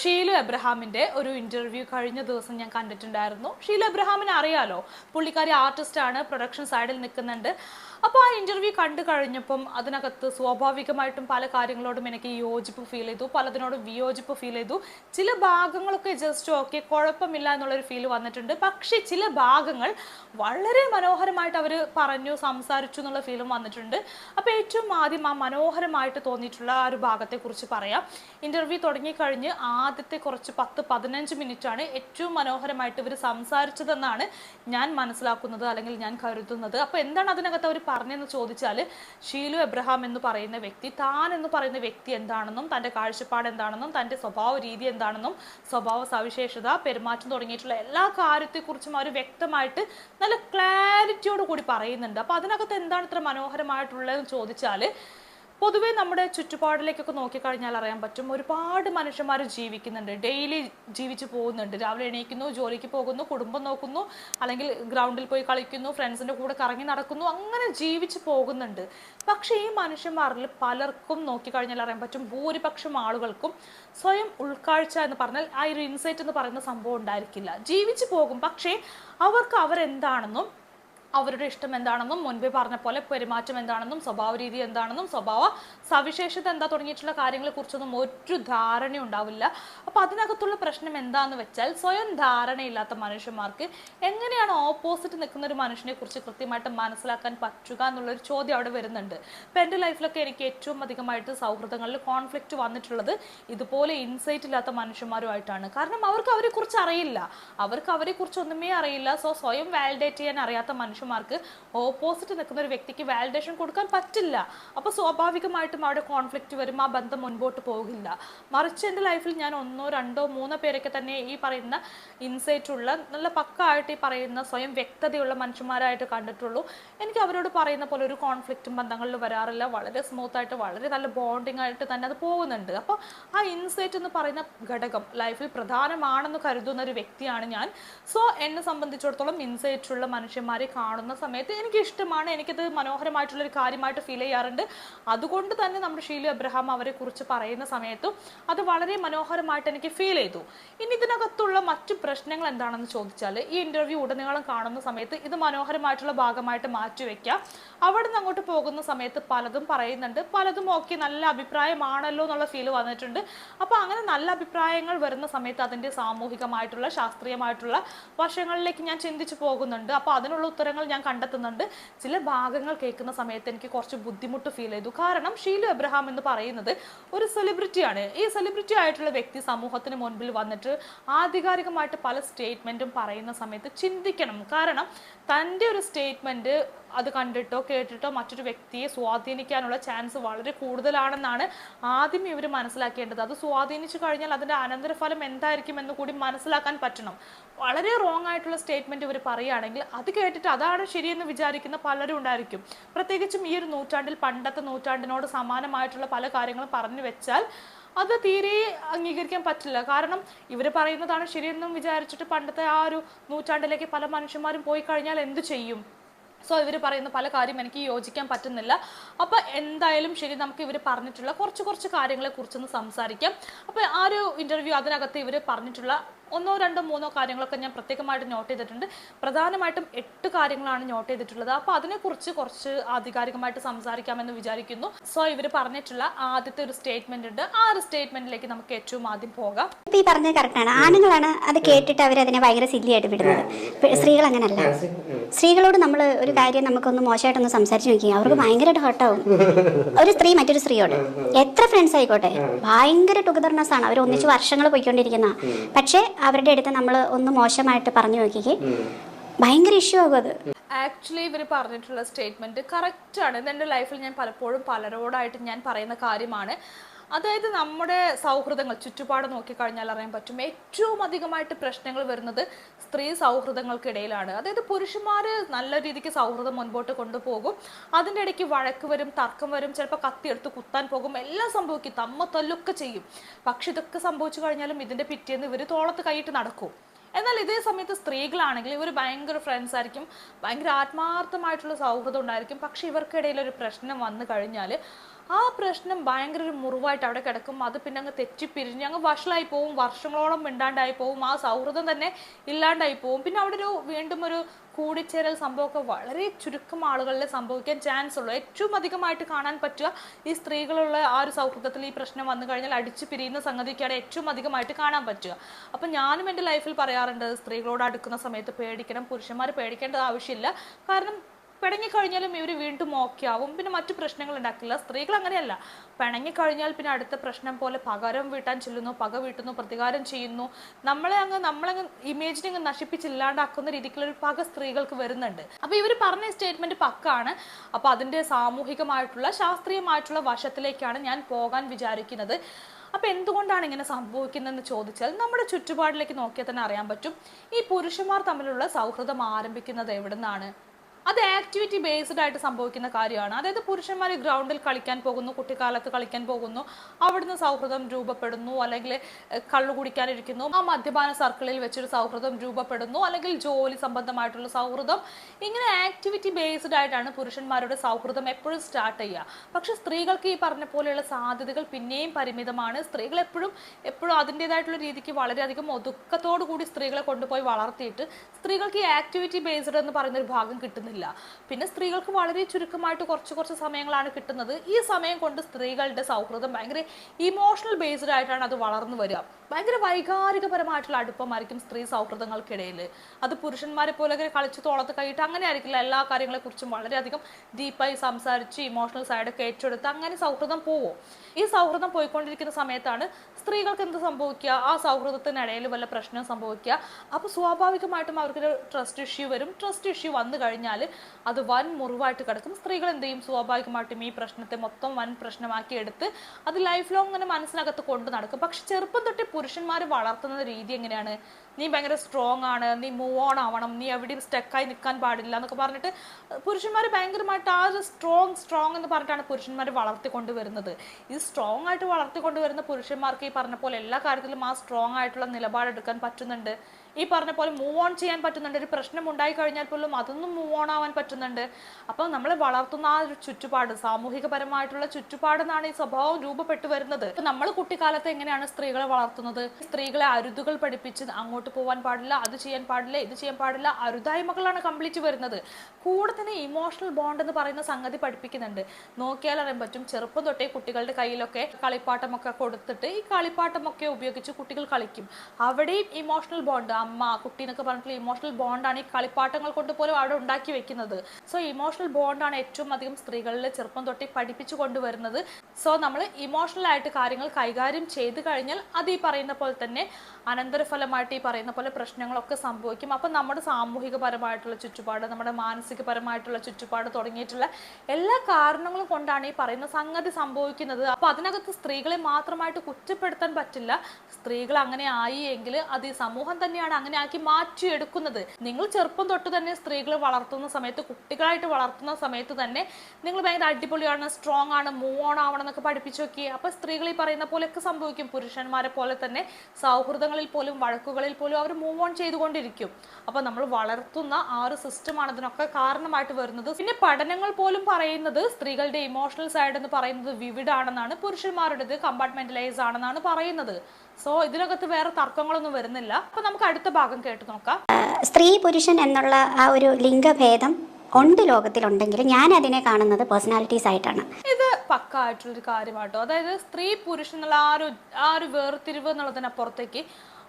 ഷീലു എബ്രഹാമിന്റെ ഒരു ഇന്റർവ്യൂ കഴിഞ്ഞ ദിവസം ഞാൻ കണ്ടിട്ടുണ്ടായിരുന്നു. ഷീലു എബ്രഹാമിനെ അറിയാലോ പുള്ളിക്കാരി ആർട്ടിസ്റ്റ് ആണ് പ്രൊഡക്ഷൻ സൈഡിൽ നിൽക്കുന്നുണ്ട്. അപ്പോൾ ആ ഇന്റർവ്യൂ കണ്ടു കഴിഞ്ഞപ്പം അതിനകത്ത് സ്വാഭാവികമായിട്ടും പല കാര്യങ്ങളോടും എനിക്ക് യോജിപ്പ് ഫീൽ ചെയ്തു. പലതിനോടും വിയോജിപ്പ് ഫീൽ ചെയ്തു. ചില ഭാഗങ്ങളൊക്കെ ജസ്റ്റ് ഓക്കെ കുഴപ്പമില്ല എന്നുള്ളൊരു ഫീൽ വന്നിട്ടുണ്ട്. പക്ഷേ ചില ഭാഗങ്ങൾ വളരെ മനോഹരമായിട്ട് അവർ പറഞ്ഞു സംസാരിച്ചു എന്നുള്ള ഫീലും വന്നിട്ടുണ്ട്. അപ്പോൾ ഏറ്റവും ആദ്യം ആ മനോഹരമായിട്ട് തോന്നിയിട്ടുള്ള ആ ഒരു ഭാഗത്തെക്കുറിച്ച് പറയാം. ഇന്റർവ്യൂ തുടങ്ങിക്കഴിഞ്ഞ് ആദ്യത്തെ കുറച്ച് പത്ത് പതിനഞ്ച് മിനിറ്റാണ് ഏറ്റവും മനോഹരമായിട്ട് ഇവർ സംസാരിച്ചതെന്നാണ് ഞാൻ മനസ്സിലാക്കുന്നത് അല്ലെങ്കിൽ ഞാൻ കരുതുന്നത്. അപ്പോൾ എന്താണ് അതിനകത്ത് അവർ പറഞ്ഞതെന്ന് ചോദിച്ചാൽ ഷീലു എബ്രഹാം എന്ന് പറയുന്ന വ്യക്തി താൻ എന്ന് പറയുന്ന വ്യക്തി എന്താണെന്നും തന്റെ കാഴ്ചപ്പാട് എന്താണെന്നും തന്റെ സ്വഭാവ രീതി എന്താണെന്നും സ്വഭാവ സവിശേഷത പെരുമാറ്റം തുടങ്ങിയിട്ടുള്ള എല്ലാ കാര്യത്തെക്കുറിച്ചും അവർ വ്യക്തമായിട്ട് നല്ല ക്ലാരിറ്റിയോട് കൂടി പറയുന്നുണ്ട്. അപ്പോൾ അതിനകത്ത് എന്താണ് ഇത്ര മനോഹരമായിട്ടുള്ളതെന്ന് ചോദിച്ചാൽ പൊതുവേ നമ്മുടെ ചുറ്റുപാടിലേക്കൊക്കെ നോക്കിക്കഴിഞ്ഞാൽ അറിയാൻ പറ്റും ഒരുപാട് മനുഷ്യന്മാർ ജീവിക്കുന്നുണ്ട്. ഡെയിലി ജീവിച്ച് പോകുന്നുണ്ട്. രാവിലെ എണീക്കുന്നു ജോലിക്ക് പോകുന്നു കുടുംബം നോക്കുന്നു അല്ലെങ്കിൽ ഗ്രൗണ്ടിൽ പോയി കളിക്കുന്നു ഫ്രണ്ട്സിന്റെ കൂടെ കറങ്ങി നടക്കുന്നു അങ്ങനെ ജീവിച്ച് പോകുന്നുണ്ട്. പക്ഷേ ഈ മനുഷ്യന്മാരിൽ പലർക്കും നോക്കിക്കഴിഞ്ഞാൽ അറിയാൻ പറ്റും ഭൂരിപക്ഷം ആളുകൾക്കും സ്വയം ഉൾക്കാഴ്ച എന്ന് പറഞ്ഞാൽ ആ ഒരു ഇൻസൈറ്റ് എന്ന് പറയുന്ന സംഭവം ഉണ്ടായിരിക്കില്ല. ജീവിച്ച് പോകും. പക്ഷേ അവർക്ക് അവരെന്താണെന്നും അവരുടെ ഇഷ്ടം എന്താണെന്നും മുൻപേ പറഞ്ഞ പോലെ പെരുമാറ്റം എന്താണെന്നും സ്വഭാവ രീതി എന്താണെന്നും സ്വഭാവ സവിശേഷത എന്താ തുടങ്ങിയിട്ടുള്ള കാര്യങ്ങളെ കുറിച്ചൊന്നും ഒരു ധാരണ ഉണ്ടാവില്ല. അപ്പോൾ അതിനകത്തുള്ള പ്രശ്നം എന്താന്ന് വെച്ചാൽ സ്വയം ധാരണയില്ലാത്ത മനുഷ്യന്മാർക്ക് എങ്ങനെയാണ് ഓപ്പോസിറ്റ് നിൽക്കുന്ന ഒരു മനുഷ്യനെ കുറിച്ച് കൃത്യമായിട്ട് മനസ്സിലാക്കാൻ പറ്റുക എന്നുള്ള ഒരു ചോദ്യം അവിടെ വരുന്നുണ്ട്. ഇപ്പം എന്റെ ലൈഫിലൊക്കെ എനിക്ക് ഏറ്റവും അധികമായിട്ട് സൗഹൃദങ്ങളിൽ കോൺഫ്ലിക്റ്റ് വന്നിട്ടുള്ളത് ഇതുപോലെ ഇൻസൈറ്റ് ഇല്ലാത്ത മനുഷ്യന്മാരുമായിട്ടാണ്. കാരണം അവർക്ക് അവരെ കുറിച്ച് അറിയില്ല. അവർക്ക് അവരെ കുറിച്ച് ഒന്നുമേ അറിയില്ല. സോ സ്വയം വാലിഡേറ്റ് ചെയ്യാൻ അറിയാത്ത മനുഷ്യന്മാർക്ക് ഓപ്പോസിറ്റ് നിൽക്കുന്ന ഒരു വ്യക്തിക്ക് വാലിഡേഷൻ കൊടുക്കാൻ പറ്റില്ല. അപ്പോൾ സ്വാഭാവികമായിട്ടും അവിടെ കോൺഫ്ലിക്റ്റ് വരും ആ ബന്ധം മുൻപോട്ട് പോകില്ല. മറിച്ച് എന്റെ ലൈഫിൽ ഞാൻ ഒന്നോ രണ്ടോ മൂന്നോ പേരൊക്കെ തന്നെ ഈ പറയുന്ന ഇൻസൈറ്റ് ഉള്ള നല്ല പക്കായിട്ട് ഈ പറയുന്ന സ്വയം വ്യക്തതയുള്ള മനുഷ്യന്മാരായിട്ട് കണ്ടിട്ടുള്ളൂ. എനിക്ക് അവരോട് പറയുന്ന പോലെ ഒരു കോൺഫ്ലിക്റ്റും ബന്ധങ്ങളിൽ വരാറില്ല. വളരെ സ്മൂത്ത് ആയിട്ട് വളരെ നല്ല ബോണ്ടിങ് ആയിട്ട് തന്നെ അത് പോകുന്നുണ്ട്. അപ്പോൾ ആ ഇൻസൈറ്റ് എന്ന് പറയുന്ന ഘടകം ലൈഫിൽ പ്രധാനമാണെന്ന് കരുതുന്ന ഒരു വ്യക്തിയാണ് ഞാൻ. സോ എന്നെ സംബന്ധിച്ചിടത്തോളം ഇൻസൈറ്റ് ഉള്ള മനുഷ്യന്മാരെ കാണുന്ന സമയത്ത് എനിക്ക് ഇഷ്ടമാണ് എനിക്കത് മനോഹരമായിട്ടുള്ള ഒരു കാര്യമായിട്ട് ഫീൽ ചെയ്യാറുണ്ട്. അതുകൊണ്ട് തന്നെ നമ്മുടെ ഷീലു അബ്രഹാം അവരെ കുറിച്ച് പറയുന്ന സമയത്തും അത് വളരെ മനോഹരമായിട്ട് എനിക്ക് ഫീൽ ചെയ്തു. ഇനി ഇതിനകത്തുള്ള മറ്റു പ്രശ്നങ്ങൾ എന്താണെന്ന് ചോദിച്ചാൽ ഈ ഇന്റർവ്യൂ ഉടനീളം കാണുന്ന സമയത്ത് ഇത് മനോഹരമായിട്ടുള്ള ഭാഗമായിട്ട് മാറ്റിവെക്കാം അവിടെ നിന്ന് അങ്ങോട്ട് പോകുന്ന സമയത്ത് പലതും പറയുന്നുണ്ട്. പലതും ഓക്കെ നല്ല അഭിപ്രായമാണല്ലോ എന്നുള്ള ഫീൽ വന്നിട്ടുണ്ട്. അപ്പോൾ അങ്ങനെ നല്ല അഭിപ്രായങ്ങൾ വരുന്ന സമയത്ത് അതിന്റെ സാമൂഹികമായിട്ടുള്ള ശാസ്ത്രീയമായിട്ടുള്ള വശങ്ങളിലേക്ക് ഞാൻ ചിന്തിച്ചു പോകുന്നുണ്ട്. അപ്പോൾ അതിനുള്ള ഉത്തരങ്ങൾ ഞാൻ കണ്ടെത്തുന്നുണ്ട്. ചില ഭാഗങ്ങൾ കേൾക്കുന്ന സമയത്ത് എനിക്ക് കുറച്ച് ബുദ്ധിമുട്ട് ഫീൽ ചെയ്തു. കാരണം ഷീലു എബ്രഹാം എന്ന് പറയുന്നത് ഒരു സെലിബ്രിറ്റിയാണ് ഈ സെലിബ്രിറ്റി ആയിട്ടുള്ള വ്യക്തി സമൂഹത്തിന് മുൻപിൽ വന്നിട്ട് ആധികാരികമായിട്ട് പല സ്റ്റേറ്റ്മെന്റും പറയുന്ന സമയത്ത് ചിന്തിക്കണം. കാരണം തന്റെ ഒരു സ്റ്റേറ്റ്മെന്റ് അത് കണ്ടിട്ടോ കേട്ടിട്ടോ മറ്റൊരു വ്യക്തിയെ സ്വാധീനിക്കാനുള്ള ചാൻസ് വളരെ കൂടുതലാണെന്നാണ് ആദ്യം ഇവർ മനസ്സിലാക്കേണ്ടത്. അത് സ്വാധീനിച്ചു കഴിഞ്ഞാൽ അതിന്റെ അനന്തരഫലം എന്തായിരിക്കും എന്ന് കൂടി മനസ്സിലാക്കാൻ പറ്റണം. വളരെ റോങ് ആയിട്ടുള്ള സ്റ്റേറ്റ്മെന്റ് ഇവർ പറയുകയാണെങ്കിൽ അത് കേട്ടിട്ട് അതാണ് ശരിയെന്ന് വിചാരിക്കുന്ന പലരും ഉണ്ടായിരിക്കും. പ്രത്യേകിച്ചും ഈ ഒരു നൂറ്റാണ്ടിൽ പണ്ടത്തെ നൂറ്റാണ്ടിനോട് സമാനമായിട്ടുള്ള പല കാര്യങ്ങളും പറഞ്ഞു വെച്ചാൽ അത് തീരെ അംഗീകരിക്കാൻ പറ്റില്ല. കാരണം ഇവർ പറയുന്നതാണ് ശരിയെന്നും വിചാരിച്ചിട്ട് പണ്ടത്തെ ആ ഒരു നൂറ്റാണ്ടിലേക്ക് പല മനുഷ്യന്മാരും പോയി കഴിഞ്ഞാൽ എന്ത് ചെയ്യും? സോ ഇവർ പറയുന്ന പല കാര്യം എനിക്ക് യോജിക്കാൻ പറ്റുന്നില്ല. അപ്പോൾ എന്തായാലും ശരി നമുക്ക് ഇവർ പറഞ്ഞിട്ടുള്ള കുറച്ച് കുറച്ച് കാര്യങ്ങളെ കുറിച്ചൊന്ന് സംസാരിക്കാം. അപ്പോൾ ആ ഒരു ഇന്റർവ്യൂ അതിനകത്ത് ഇവർ പറഞ്ഞിട്ടുള്ള ഒന്നോ രണ്ടോ മൂന്നോ കാര്യങ്ങളൊക്കെ ഞാൻ പ്രത്യേകമായിട്ട് നോട്ട് ചെയ്തിട്ടുണ്ട്. പ്രധാനമായിട്ടും എട്ട് കാര്യങ്ങളാണ് നോട്ട് ചെയ്തിട്ടുള്ളത്. അപ്പോൾ അതിനെക്കുറിച്ച് കുറച്ച് ആധികാരികമായിട്ട് സംസാരിക്കാമെന്ന് വിചാരിക്കുന്നു. സോ ഇവർ പറഞ്ഞിട്ടുള്ള ആദ്യത്തെ ഒരു സ്റ്റേറ്റ്മെന്റ് ഉണ്ട്. ആ ഒരു സ്റ്റേറ്റ്മെന്റിലേക്ക് നമുക്ക് ഏറ്റവും ആദ്യം പോകാം. ഈ പറഞ്ഞത് കറക്റ്റാണ് ആണുങ്ങളാണ് അത് കേട്ടിട്ട് അവർ അതിനെ ഭയങ്കര സില്ലിയായിട്ട് വിടുന്നത്. സ്ത്രീകൾ അങ്ങനല്ല. സ്ത്രീകളോട് നമ്മൾ ഒരു കാര്യം നമുക്കൊന്ന് മോശമായിട്ടൊന്ന് സംസാരിച്ച് നോക്കി അവർക്ക് ഭയങ്കരമായിട്ട് ഹർട്ടാവും ഒരു സ്ത്രീ മറ്റൊരു സ്ത്രീയോട്. എത്ര ഫ്രണ്ട്സ് ആയിക്കോട്ടെ? ഭയങ്കര ടുഗദർനെസ് ആണ്. അവർ ഒന്നിച്ച് വർഷങ്ങൾ പോയിക്കൊണ്ടിരിക്കുന്ന. പക്ഷേ അവരുടെ അടുത്ത് നമ്മൾ ഒന്ന് മോശമായിട്ട് പറഞ്ഞു നോക്കിക്കേ. ഭയങ്കര ഇഷ്യൂ ആകും അത്. ആക്ച്വലി ഇവർ പറഞ്ഞിട്ടുള്ള സ്റ്റേറ്റ്മെന്റ് കറക്റ്റ് ആണ്. ഇത് എന്റെ ലൈഫിൽ ഞാൻ പലപ്പോഴും പലരോടായിട്ട് ഞാൻ പറയുന്ന കാര്യമാണ്. അതായത് നമ്മുടെ സൗഹൃദങ്ങൾ ചുറ്റുപാട് നോക്കിക്കഴിഞ്ഞാൽ അറിയാൻ പറ്റും. ഏറ്റവും അധികമായിട്ട് പ്രശ്നങ്ങൾ വരുന്നത് സ്ത്രീ സൗഹൃദങ്ങൾക്കിടയിലാണ്. അതായത് പുരുഷന്മാർ നല്ല രീതിക്ക് സൗഹൃദം മുൻപോട്ട് കൊണ്ടുപോകും. അതിന്റെ ഇടയ്ക്ക് വഴക്ക് വരും തർക്കം വരും ചിലപ്പോൾ കത്തിയെടുത്ത് കുത്താൻ പോകും. എല്ലാം സംഭവിക്കും. തമ്മ തല്ലൊക്കെ ചെയ്യും. പക്ഷെ ഇതൊക്കെ സംഭവിച്ചു കഴിഞ്ഞാലും ഇതിന്റെ പിറ്റേന്ന് ഇവർ തോളത്ത് കൈയിട്ട് നടക്കും. എന്നാൽ ഇതേ സമയത്ത് സ്ത്രീകളാണെങ്കിൽ ഇവർ ഭയങ്കര ഫ്രണ്ട്സ് ആയിരിക്കും. ഭയങ്കര ആത്മാർത്ഥമായിട്ടുള്ള സൗഹൃദം ഉണ്ടായിരിക്കും. പക്ഷെ ഇവർക്കിടയിൽ ഒരു പ്രശ്നം വന്നു കഴിഞ്ഞാൽ ആ പ്രശ്നം ഭയങ്കര ഒരു മുറിവായിട്ട് അവിടെ കിടക്കും. അത് പിന്നെ അങ്ങ് തെറ്റിപ്പിരിഞ്ഞ് അങ്ങ് വഷളായി പോവും. വർഷങ്ങളോളം മിണ്ടാണ്ടായി പോവും. ആ സൗഹൃദം തന്നെ ഇല്ലാണ്ടായി പോവും. പിന്നെ അവിടെ ഒരു വീണ്ടും ഒരു കൂടിച്ചേരൽ സംഭവമൊക്കെ വളരെ ചുരുക്കം ആളുകളിൽ സംഭവിക്കാൻ ചാൻസ് ഉള്ളൂ. ഏറ്റവും അധികമായിട്ട് കാണാൻ പറ്റുക ഈ സ്ത്രീകളുള്ള ആ ഒരു സൗഹൃദത്തിൽ ഈ പ്രശ്നം വന്നു കഴിഞ്ഞാൽ അടിച്ചു പിരിയുന്ന സംഗതിക്കാണ് ഏറ്റവും അധികമായിട്ട് കാണാൻ പറ്റുക. അപ്പം ഞാനും എന്റെ ലൈഫിൽ പറയാറുണ്ട് സ്ത്രീകളോട് അടുക്കുന്ന സമയത്ത് പേടിക്കണം പുരുഷന്മാർ പേടിക്കേണ്ട ആവശ്യമില്ല. കാരണം പിണങ്ങിക്കഴിഞ്ഞാലും ഇവർ വീണ്ടും ഓക്കെ ആവും. പിന്നെ മറ്റു പ്രശ്നങ്ങൾ ഉണ്ടാക്കില്ല. സ്ത്രീകൾ അങ്ങനെയല്ല. പിണങ്ങിക്കഴിഞ്ഞാൽ പിന്നെ അടുത്ത പ്രശ്നം പോലെ പകരം വീട്ടാൻ ചെല്ലുന്നു പക വീട്ടുന്നു പ്രതികാരം ചെയ്യുന്നു. നമ്മളെ അങ്ങ് നമ്മളങ്ങ് ഇമേജിനെ അങ്ങ് നശിപ്പിച്ചില്ലാണ്ടാക്കുന്ന രീതിക്കുള്ള ഒരു പക സ്ത്രീകൾക്ക് വരുന്നുണ്ട്. അപ്പൊ ഇവർ പറഞ്ഞ സ്റ്റേറ്റ്മെന്റ് പക്കാണ്. അപ്പൊ അതിന്റെ സാമൂഹികമായിട്ടുള്ള ശാസ്ത്രീയമായിട്ടുള്ള വശത്തിലേക്കാണ് ഞാൻ പോകാൻ വിചാരിക്കുന്നത്. അപ്പൊ എന്തുകൊണ്ടാണ് ഇങ്ങനെ സംഭവിക്കുന്നതെന്ന് ചോദിച്ചാൽ നമ്മുടെ ചുറ്റുപാടിലേക്ക് നോക്കിയാൽ തന്നെ അറിയാൻ പറ്റും. ഈ പുരുഷന്മാർ തമ്മിലുള്ള സൗഹൃദം ആരംഭിക്കുന്നത് എവിടുന്നാണ്? അത് ആക്ടിവിറ്റി ബേസ്ഡ് ആയിട്ട് സംഭവിക്കുന്ന കാര്യമാണ്. അതായത് പുരുഷന്മാർ ഗ്രൗണ്ടിൽ കളിക്കാൻ പോകുന്നു കുട്ടിക്കാലത്ത് കളിക്കാൻ പോകുന്നു അവിടുന്ന് സൗഹൃദം രൂപപ്പെടുന്നു അല്ലെങ്കിൽ കള്ളു കുടിക്കാനിരിക്കുന്നു ആ മദ്യപാന സർക്കിളിൽ വെച്ചൊരു സൗഹൃദം രൂപപ്പെടുന്നു അല്ലെങ്കിൽ ജോലി സംബന്ധമായിട്ടുള്ള സൗഹൃദം. ഇങ്ങനെ ആക്ടിവിറ്റി ബേസ്ഡ് ആയിട്ടാണ് പുരുഷന്മാരുടെ സൗഹൃദം എപ്പോഴും സ്റ്റാർട്ട് ചെയ്യുക. പക്ഷെ സ്ത്രീകൾക്ക് ഈ പറഞ്ഞ പോലെയുള്ള സാധ്യതകൾ പിന്നെയും പരിമിതമാണ്. സ്ത്രീകൾ എപ്പോഴും എപ്പോഴും അതിന്റെതായിട്ടുള്ള രീതിക്ക് വളരെയധികം ഒതുക്കത്തോടു കൂടി സ്ത്രീകളെ കൊണ്ടുപോയി വളർത്തിയിട്ട് സ്ത്രീകൾക്ക് ഈ ആക്ടിവിറ്റി ബേസ്ഡ് എന്ന് പറയുന്ന ഒരു ഭാഗം കിട്ടുന്നില്ല. പിന്നെ സ്ത്രീകൾക്ക് വളരെ ചുരുക്കമായിട്ട് കുറച്ച് കുറച്ച് സമയങ്ങളാണ് കിട്ടുന്നത്. ഈ സമയം കൊണ്ട് സ്ത്രീകളുടെ സൗഹൃദം ഭയങ്കര ഇമോഷണൽ ബേസ്ഡ് ആയിട്ടാണ് അത് വളർന്നു വരിക. ഭയങ്കര വൈകാരികപരമായിട്ടുള്ള അടുപ്പമായിരിക്കും സ്ത്രീ സൗഹൃദങ്ങൾക്കിടയിൽ അത് പുരുഷന്മാരെ പോലെ ഇങ്ങനെ കളിച്ച് തോളത്ത് കഴിയിട്ട് അങ്ങനെ ആയിരിക്കില്ല. എല്ലാ കാര്യങ്ങളെക്കുറിച്ചും വളരെയധികം ഡീപ്പായി സംസാരിച്ച് ഇമോഷണൽ സൈഡൊക്കെ ഏറ്റെടുത്ത് അങ്ങനെ സൗഹൃദം പോവും. ഈ സൗഹൃദം പോയിക്കൊണ്ടിരിക്കുന്ന സമയത്താണ് സ്ത്രീകൾക്ക് എന്ത് സംഭവിക്കുക? ആ സൗഹൃദത്തിനിടയിൽ വല്ല പ്രശ്നം സംഭവിക്കുക? അപ്പോൾ സ്വാഭാവികമായിട്ടും അവർക്ക് ട്രസ്റ്റ് ഇഷ്യൂ വരും. ട്രസ്റ്റ് ഇഷ്യൂ വന്നു കഴിഞ്ഞാൽ അത് വൻ മുറിവായിട്ട് കിടക്കും. സ്ത്രീകൾ എന്ത് ചെയ്യും സ്വാഭാവികമായിട്ടും ഈ പ്രശ്നത്തെ മൊത്തം വൻ പ്രശ്നമാക്കി എടുത്ത് അത് ലൈഫ് ലോങ് ഇങ്ങനെ മനസ്സിനകത്ത് കൊണ്ടു നടക്കും. പക്ഷെ ചെറുപ്പം തൊട്ടേ പുരുഷന്മാർ വളർത്തുന്ന രീതി എങ്ങനെയാണ്? നീ ഭയങ്കര സ്ട്രോങ് ആണ് നീ മൂവ് ഓൺ ആവണം നീ എവിടെയും സ്റ്റക്കായി നിൽക്കാൻ പാടില്ല എന്നൊക്കെ പറഞ്ഞിട്ട് പുരുഷന്മാർ ഭയങ്കരമായിട്ട് ആ ഒരു സ്ട്രോങ് സ്ട്രോങ് എന്ന് പറഞ്ഞിട്ടാണ് പുരുഷന്മാർ വളർത്തിക്കൊണ്ട് വരുന്നത് ഈ സ്ട്രോങ് ആയിട്ട് വളർത്തിക്കൊണ്ട് വരുന്ന പുരുഷന്മാർക്ക് ഈ പറഞ്ഞ പോലെ എല്ലാ കാര്യത്തിലും ആ സ്ട്രോങ് ആയിട്ടുള്ള നിലപാടെടുക്കാൻ പറ്റുന്നുണ്ട്. ഈ പറഞ്ഞ പോലെ മൂവ് ഓൺ ചെയ്യാൻ പറ്റുന്നുണ്ട്. ഒരു പ്രശ്നം ഉണ്ടായി കഴിഞ്ഞാൽ പോലും അതൊന്നും മൂവ് ഓൺ ആവാൻ പറ്റുന്നുണ്ട്. അപ്പം നമ്മൾ വളർത്തുന്ന ആ ഒരു ചുറ്റുപാട് സാമൂഹികപരമായിട്ടുള്ള ചുറ്റുപാടെന്നാണ് ഈ സ്വഭാവം രൂപപ്പെട്ടു വരുന്നത്. നമ്മൾ കുട്ടിക്കാലത്ത് എങ്ങനെയാണ് സ്ത്രീകളെ വളർത്തുന്നത്? സ്ത്രീകളെ അരുതുകൾ പഠിപ്പിച്ച് അങ്ങോട്ട് പോകാൻ പാടില്ല അത് ചെയ്യാൻ പാടില്ല ഇത് ചെയ്യാൻ പാടില്ല അരുതായ്മകളാണ് കംപ്ലീറ്റ് വരുന്നത്. കൂടെ തന്നെ ഇമോഷണൽ ബോണ്ട് എന്ന് പറയുന്ന സംഗതി പഠിപ്പിക്കുന്നുണ്ട്. നോക്കിയാൽ അറിയാൻ പറ്റും ചെറുപ്പം തൊട്ടേ കുട്ടികളുടെ കയ്യിലൊക്കെ കളിപ്പാട്ടമൊക്കെ കൊടുത്തിട്ട് ഈ കളിപ്പാട്ടമൊക്കെ ഉപയോഗിച്ച് കുട്ടികൾ കളിക്കും. അവിടെയും ഇമോഷണൽ ബോണ്ട് അമ്മ കുട്ടി എന്നൊക്കെ പറഞ്ഞിട്ടുള്ള ഇമോഷണൽ ബോണ്ടാണ് ഈ കളിപ്പാട്ടങ്ങൾ കൊണ്ട് പോലും അവിടെ ഉണ്ടാക്കി വെക്കുന്നത്. സോ ഇമോഷണൽ ബോണ്ടാണ് ഏറ്റവും അധികം സ്ത്രീകളിൽ ചെറുപ്പം തൊട്ടി പഠിപ്പിച്ചു കൊണ്ടുവരുന്നത്. സോ നമ്മൾ ഇമോഷണൽ ആയിട്ട് കാര്യങ്ങൾ കൈകാര്യം ചെയ്തു കഴിഞ്ഞാൽ അത് ഈ പറയുന്ന പോലെ തന്നെ അനന്തരഫലമായിട്ട് ഈ പറയുന്ന പോലെ പ്രശ്നങ്ങളൊക്കെ സംഭവിക്കും. അപ്പം നമ്മുടെ സാമൂഹികപരമായിട്ടുള്ള ചുറ്റുപാട് നമ്മുടെ മാനസികപരമായിട്ടുള്ള ചുറ്റുപാട് തുടങ്ങിയിട്ടുള്ള എല്ലാ കാരണങ്ങളും കൊണ്ടാണ് ഈ പറയുന്ന സംഗതി സംഭവിക്കുന്നത്. അപ്പോൾ അതിനകത്ത് സ്ത്രീകളെ മാത്രമായിട്ട് കുറ്റപ്പെടുത്താൻ പറ്റില്ല. സ്ത്രീകൾ അങ്ങനെ ആയി എങ്കിൽ അത് ഈ സമൂഹം തന്നെയാണ് അങ്ങനെ ആക്കി മാറ്റിയെടുക്കുന്നത്. നിങ്ങൾ ചെറുപ്പം തൊട്ട് തന്നെ സ്ത്രീകൾ വളർത്തുന്ന സമയത്ത് കുട്ടികളായിട്ട് വളർത്തുന്ന സമയത്ത് തന്നെ നിങ്ങൾ ഭയങ്കര അടിപൊളിയാണ് സ്ട്രോങ് ആണ് മൂവ് ഓൺ ആവണം എന്നൊക്കെ പഠിപ്പിച്ചു നോക്കി അപ്പോൾ സ്ത്രീകൾ ഈ പറയുന്ന പോലെയൊക്കെ സംഭവിക്കും. പുരുഷന്മാരെ പോലെ തന്നെ സൗഹൃദങ്ങളിൽ പോലും വഴക്കുകളിൽ പോലും അവർ മൂവ് ഓൺ ചെയ്തുകൊണ്ടിരിക്കും. അപ്പൊ നമ്മൾ വളർത്തുന്ന ആ ഒരു സിസ്റ്റമാണ് അതിനൊക്കെ കാരണമായിട്ട് വരുന്നത്. പിന്നെ പഠനങ്ങൾ പോലും പറയുന്നത് സ്ത്രീകളുടെ ഇമോഷണൽ സൈഡ് എന്ന് പറയുന്നത് വിവിഡ് ആണെന്നാണ് പുരുഷന്മാരുടേത് കമ്പാർട്ട്മെന്റലൈസ് ആണെന്നാണ് പറയുന്നത്. സോ ഇതിനകത്ത് വേറെ തർക്കങ്ങളൊന്നും വരുന്നില്ല. അപ്പൊ നമുക്ക് അടുത്ത ഭാഗം കേട്ട് നോക്കാം. സ്ത്രീ പുരുഷൻ എന്നുള്ള ആ ഒരു ലിംഗഭേദം ഉണ്ട് ലോകത്തിലുണ്ടെങ്കിൽ ഞാൻ അതിനെ കാണുന്നത് പേഴ്സണാലിറ്റീസ് ആയിട്ടാണ്. ഇത് പക്ക ആയിട്ടുള്ളൊരു കാര്യമാട്ടോ. അതായത് സ്ത്രീ എന്നുള്ള ആ ഒരു ആ ഒരു വേർതിരിവ് എന്നുള്ളതിനപ്പുറത്തേക്ക്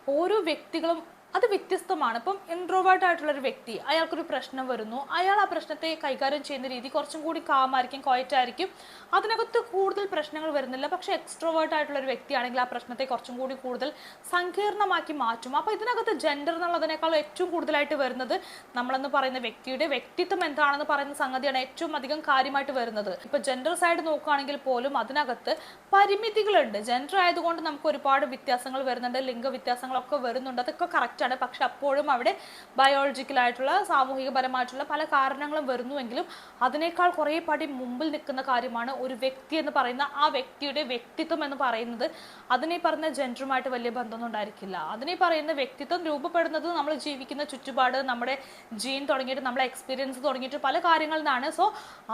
ഓരോ വ്യക്തികളും അത് വ്യത്യസ്തമാണ്. ഇപ്പം ഇൻട്രോവേർട്ട് ആയിട്ടുള്ള ഒരു വ്യക്തി അയാൾക്കൊരു പ്രശ്നം വരുന്നു. അയാൾ ആ പ്രശ്നത്തെ കൈകാര്യം ചെയ്യുന്ന രീതി കുറച്ചും കൂടി കാമായിരിക്കും കോയറ്റായിരിക്കും അതിനകത്ത് കൂടുതൽ പ്രശ്നങ്ങൾ വരുന്നില്ല. പക്ഷേ എക്സ്ട്രോവേർട്ട് ആയിട്ടുള്ള ഒരു വ്യക്തിയാണെങ്കിൽ ആ പ്രശ്നത്തെ കുറച്ചും കൂടി കൂടുതൽ സങ്കീർണമാക്കി മാറ്റും. അപ്പോൾ ഇതിനകത്ത് ജെൻഡർ എന്നുള്ളതിനേക്കാൾ ഏറ്റവും കൂടുതലായിട്ട് വരുന്നത് നമ്മളെന്ന് പറയുന്ന വ്യക്തിയുടെ വ്യക്തിത്വം എന്താണെന്ന് പറയുന്ന സംഗതിയാണ് ഏറ്റവും അധികം കാര്യമായിട്ട് വരുന്നത്. ഇപ്പോൾ ജെൻഡർ സൈഡ് നോക്കുകയാണെങ്കിൽ പോലും അതിനകത്ത് പരിമിതികളുണ്ട്. ജെൻഡർ ആയതുകൊണ്ട് നമുക്ക് ഒരുപാട് വ്യത്യാസങ്ങൾ വരുന്നുണ്ട്. ലിംഗ വ്യത്യാസങ്ങളൊക്കെ വരുന്നുണ്ട്. അതൊക്കെ കറക്റ്റ് കറക്റ്റാണ് പക്ഷെ അപ്പോഴും അവിടെ ബയോളജിക്കലായിട്ടുള്ള സാമൂഹികപരമായിട്ടുള്ള പല കാരണങ്ങളും വരുന്നുവെങ്കിലും അതിനേക്കാൾ കുറേ പടി മുമ്പിൽ നിൽക്കുന്ന കാര്യമാണ് ഒരു വ്യക്തി എന്ന് പറയുന്ന ആ വ്യക്തിയുടെ വ്യക്തിത്വം എന്ന് പറയുന്നത്. അതിനെ പറയുന്ന ജെൻഡറുമായിട്ട് വലിയ ബന്ധമൊന്നും ഉണ്ടായിരിക്കില്ല. അതിനെ പറയുന്ന വ്യക്തിത്വം രൂപപ്പെടുന്നത് നമ്മൾ ജീവിക്കുന്ന ചുറ്റുപാട് നമ്മുടെ ജീൻ തുടങ്ങിയിട്ട് നമ്മളെ എക്സ്പീരിയൻസ് തുടങ്ങിയിട്ട് പല കാര്യങ്ങളിൽ നിന്നാണ്. സോ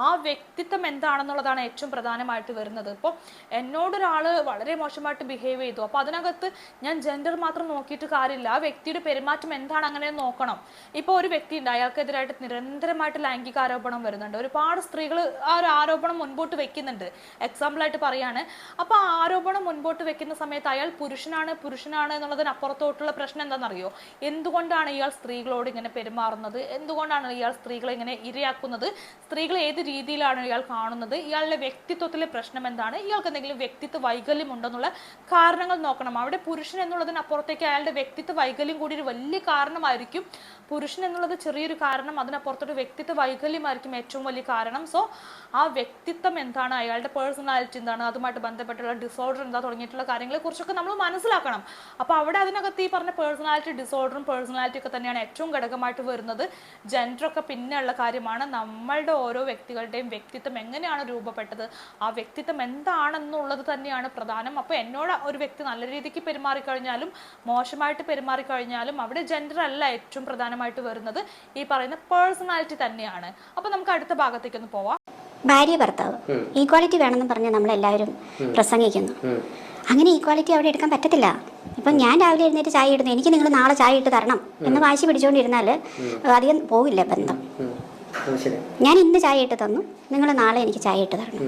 ആ വ്യക്തിത്വം എന്താണെന്നുള്ളതാണ് ഏറ്റവും പ്രധാനമായിട്ട് വരുന്നത്. ഇപ്പോൾ എന്നോടൊരാൾ വളരെ മോശമായിട്ട് ബിഹേവ് ചെയ്തു. അപ്പോൾ അതിനകത്ത് ഞാൻ ജെൻഡർ മാത്രം നോക്കിയിട്ട് കാര്യമില്ല. ആ വ്യക്തിയുടെ പെരുമാറ്റം എന്താണ് അങ്ങനെ നോക്കണം? ഇപ്പോൾ ഒരു വ്യക്തി ഉണ്ട് അയാൾക്കെതിരായിട്ട് നിരന്തരമായിട്ട് ലൈംഗിക ആരോപണം വരുന്നുണ്ട്. ഒരുപാട് സ്ത്രീകൾ ആ ഒരു ആരോപണം മുൻപോട്ട് വെക്കുന്നുണ്ട്. എക്സാമ്പിളായിട്ട് പറയാണ്. അപ്പോൾ ആ ആരോപണം മുൻപോട്ട് വെക്കുന്ന സമയത്ത് അയാൾ പുരുഷനാണ് പുരുഷനാണ് എന്നുള്ളതിനപ്പുറത്തോട്ടുള്ള പ്രശ്നം എന്താണെന്നറിയോ? എന്തുകൊണ്ടാണ് ഇയാൾ സ്ത്രീകളോട് ഇങ്ങനെ പെരുമാറുന്നത്? എന്തുകൊണ്ടാണ് ഇയാൾ സ്ത്രീകളെ ഇങ്ങനെ ഇരയാക്കുന്നത്? സ്ത്രീകളെ ഏത് രീതിയിലാണ് ഇയാൾ കാണുന്നത്? ഇയാളുടെ വ്യക്തിത്വത്തിലെ പ്രശ്നം എന്താണ്? ഇയാൾക്ക് എന്തെങ്കിലും വ്യക്തിത്വ വൈകല്യം ഉണ്ടെന്നുള്ള കാരണങ്ങൾ നോക്കണം. അവിടെ പുരുഷൻ എന്നുള്ളതിനപ്പുറത്തേക്ക് അയാളുടെ വ്യക്തിത്വ വൈകല്യം കൂടി ഒരു വലിയ കാരണമായിരിക്കും. പുരുഷൻ എന്നുള്ളത് ചെറിയൊരു കാരണം അതിനപ്പുറത്തൊരു വ്യക്തിത്വ വൈകല്യമായിരിക്കും ഏറ്റവും വലിയ കാരണം. സോ ആ വ്യക്തിത്വം എന്താണ്? അയാളുടെ പേഴ്സണാലിറ്റി എന്താണ്? അതുമായിട്ട് ബന്ധപ്പെട്ടുള്ള ഡിസോർഡർ എന്താ? തുടങ്ങിയിട്ടുള്ള കാര്യങ്ങളെ കുറിച്ചൊക്കെ നമ്മൾ മനസ്സിലാക്കണം. അപ്പോൾ അവിടെ അതിനകത്ത് ഈ പറഞ്ഞ പേഴ്സണാലിറ്റി ഡിസോർഡറും പേഴ്സണാലിറ്റി ഒക്കെ തന്നെയാണ് ഏറ്റവും ഘടകമായിട്ട് വരുന്നത്. ജെൻഡറൊക്കെ പിന്നെയുള്ള കാര്യമാണ്. നമ്മളുടെ ഓരോ വ്യക്തികളുടെയും വ്യക്തിത്വം എങ്ങനെയാണ് രൂപപ്പെട്ടത്? ആ വ്യക്തിത്വം എന്താണെന്നുള്ളത് തന്നെയാണ് പ്രധാനം. അപ്പോൾ എന്നോട് ഒരു വ്യക്തി നല്ല രീതിക്ക് പെരുമാറിക്കഴിഞ്ഞാലും മോശമായിട്ട് പെരുമാറിക്കഴിഞ്ഞാലും അവിടെ ജെൻഡർ അല്ല ഏറ്റവും പ്രധാനമായിട്ട് വരുന്നത്. ഈ പറയുന്ന പേഴ്സണാലിറ്റി തന്നെയാണ്. അപ്പൊ നമുക്ക് അടുത്ത ഭാഗത്തേക്ക് ഒന്ന് പോവാം. ഭാര്യ ഭർത്താവ് ഈക്വാലിറ്റി വേണമെന്ന് പറഞ്ഞ് നമ്മളെല്ലാവരും പ്രസംഗിക്കുന്നു. അങ്ങനെ ഈക്വാലിറ്റി അവിടെ എടുക്കാൻ പറ്റത്തില്ല. ഇപ്പം ഞാൻ രാവിലെ എഴുന്നേറ്റ് ചായ ഇടുന്നു. എനിക്ക് നിങ്ങൾ നാളെ ചായ ഇട്ട് തരണം എന്ന് വാശി പിടിച്ചുകൊണ്ടിരുന്നാൽ അധികം പോവില്ല ബന്ധം. ശരി. ഞാൻ ഇന്ന് ചായ ഇട്ട് തന്നു. നിങ്ങൾ നാളെ എനിക്ക് ചായ ഇട്ട് തരണം.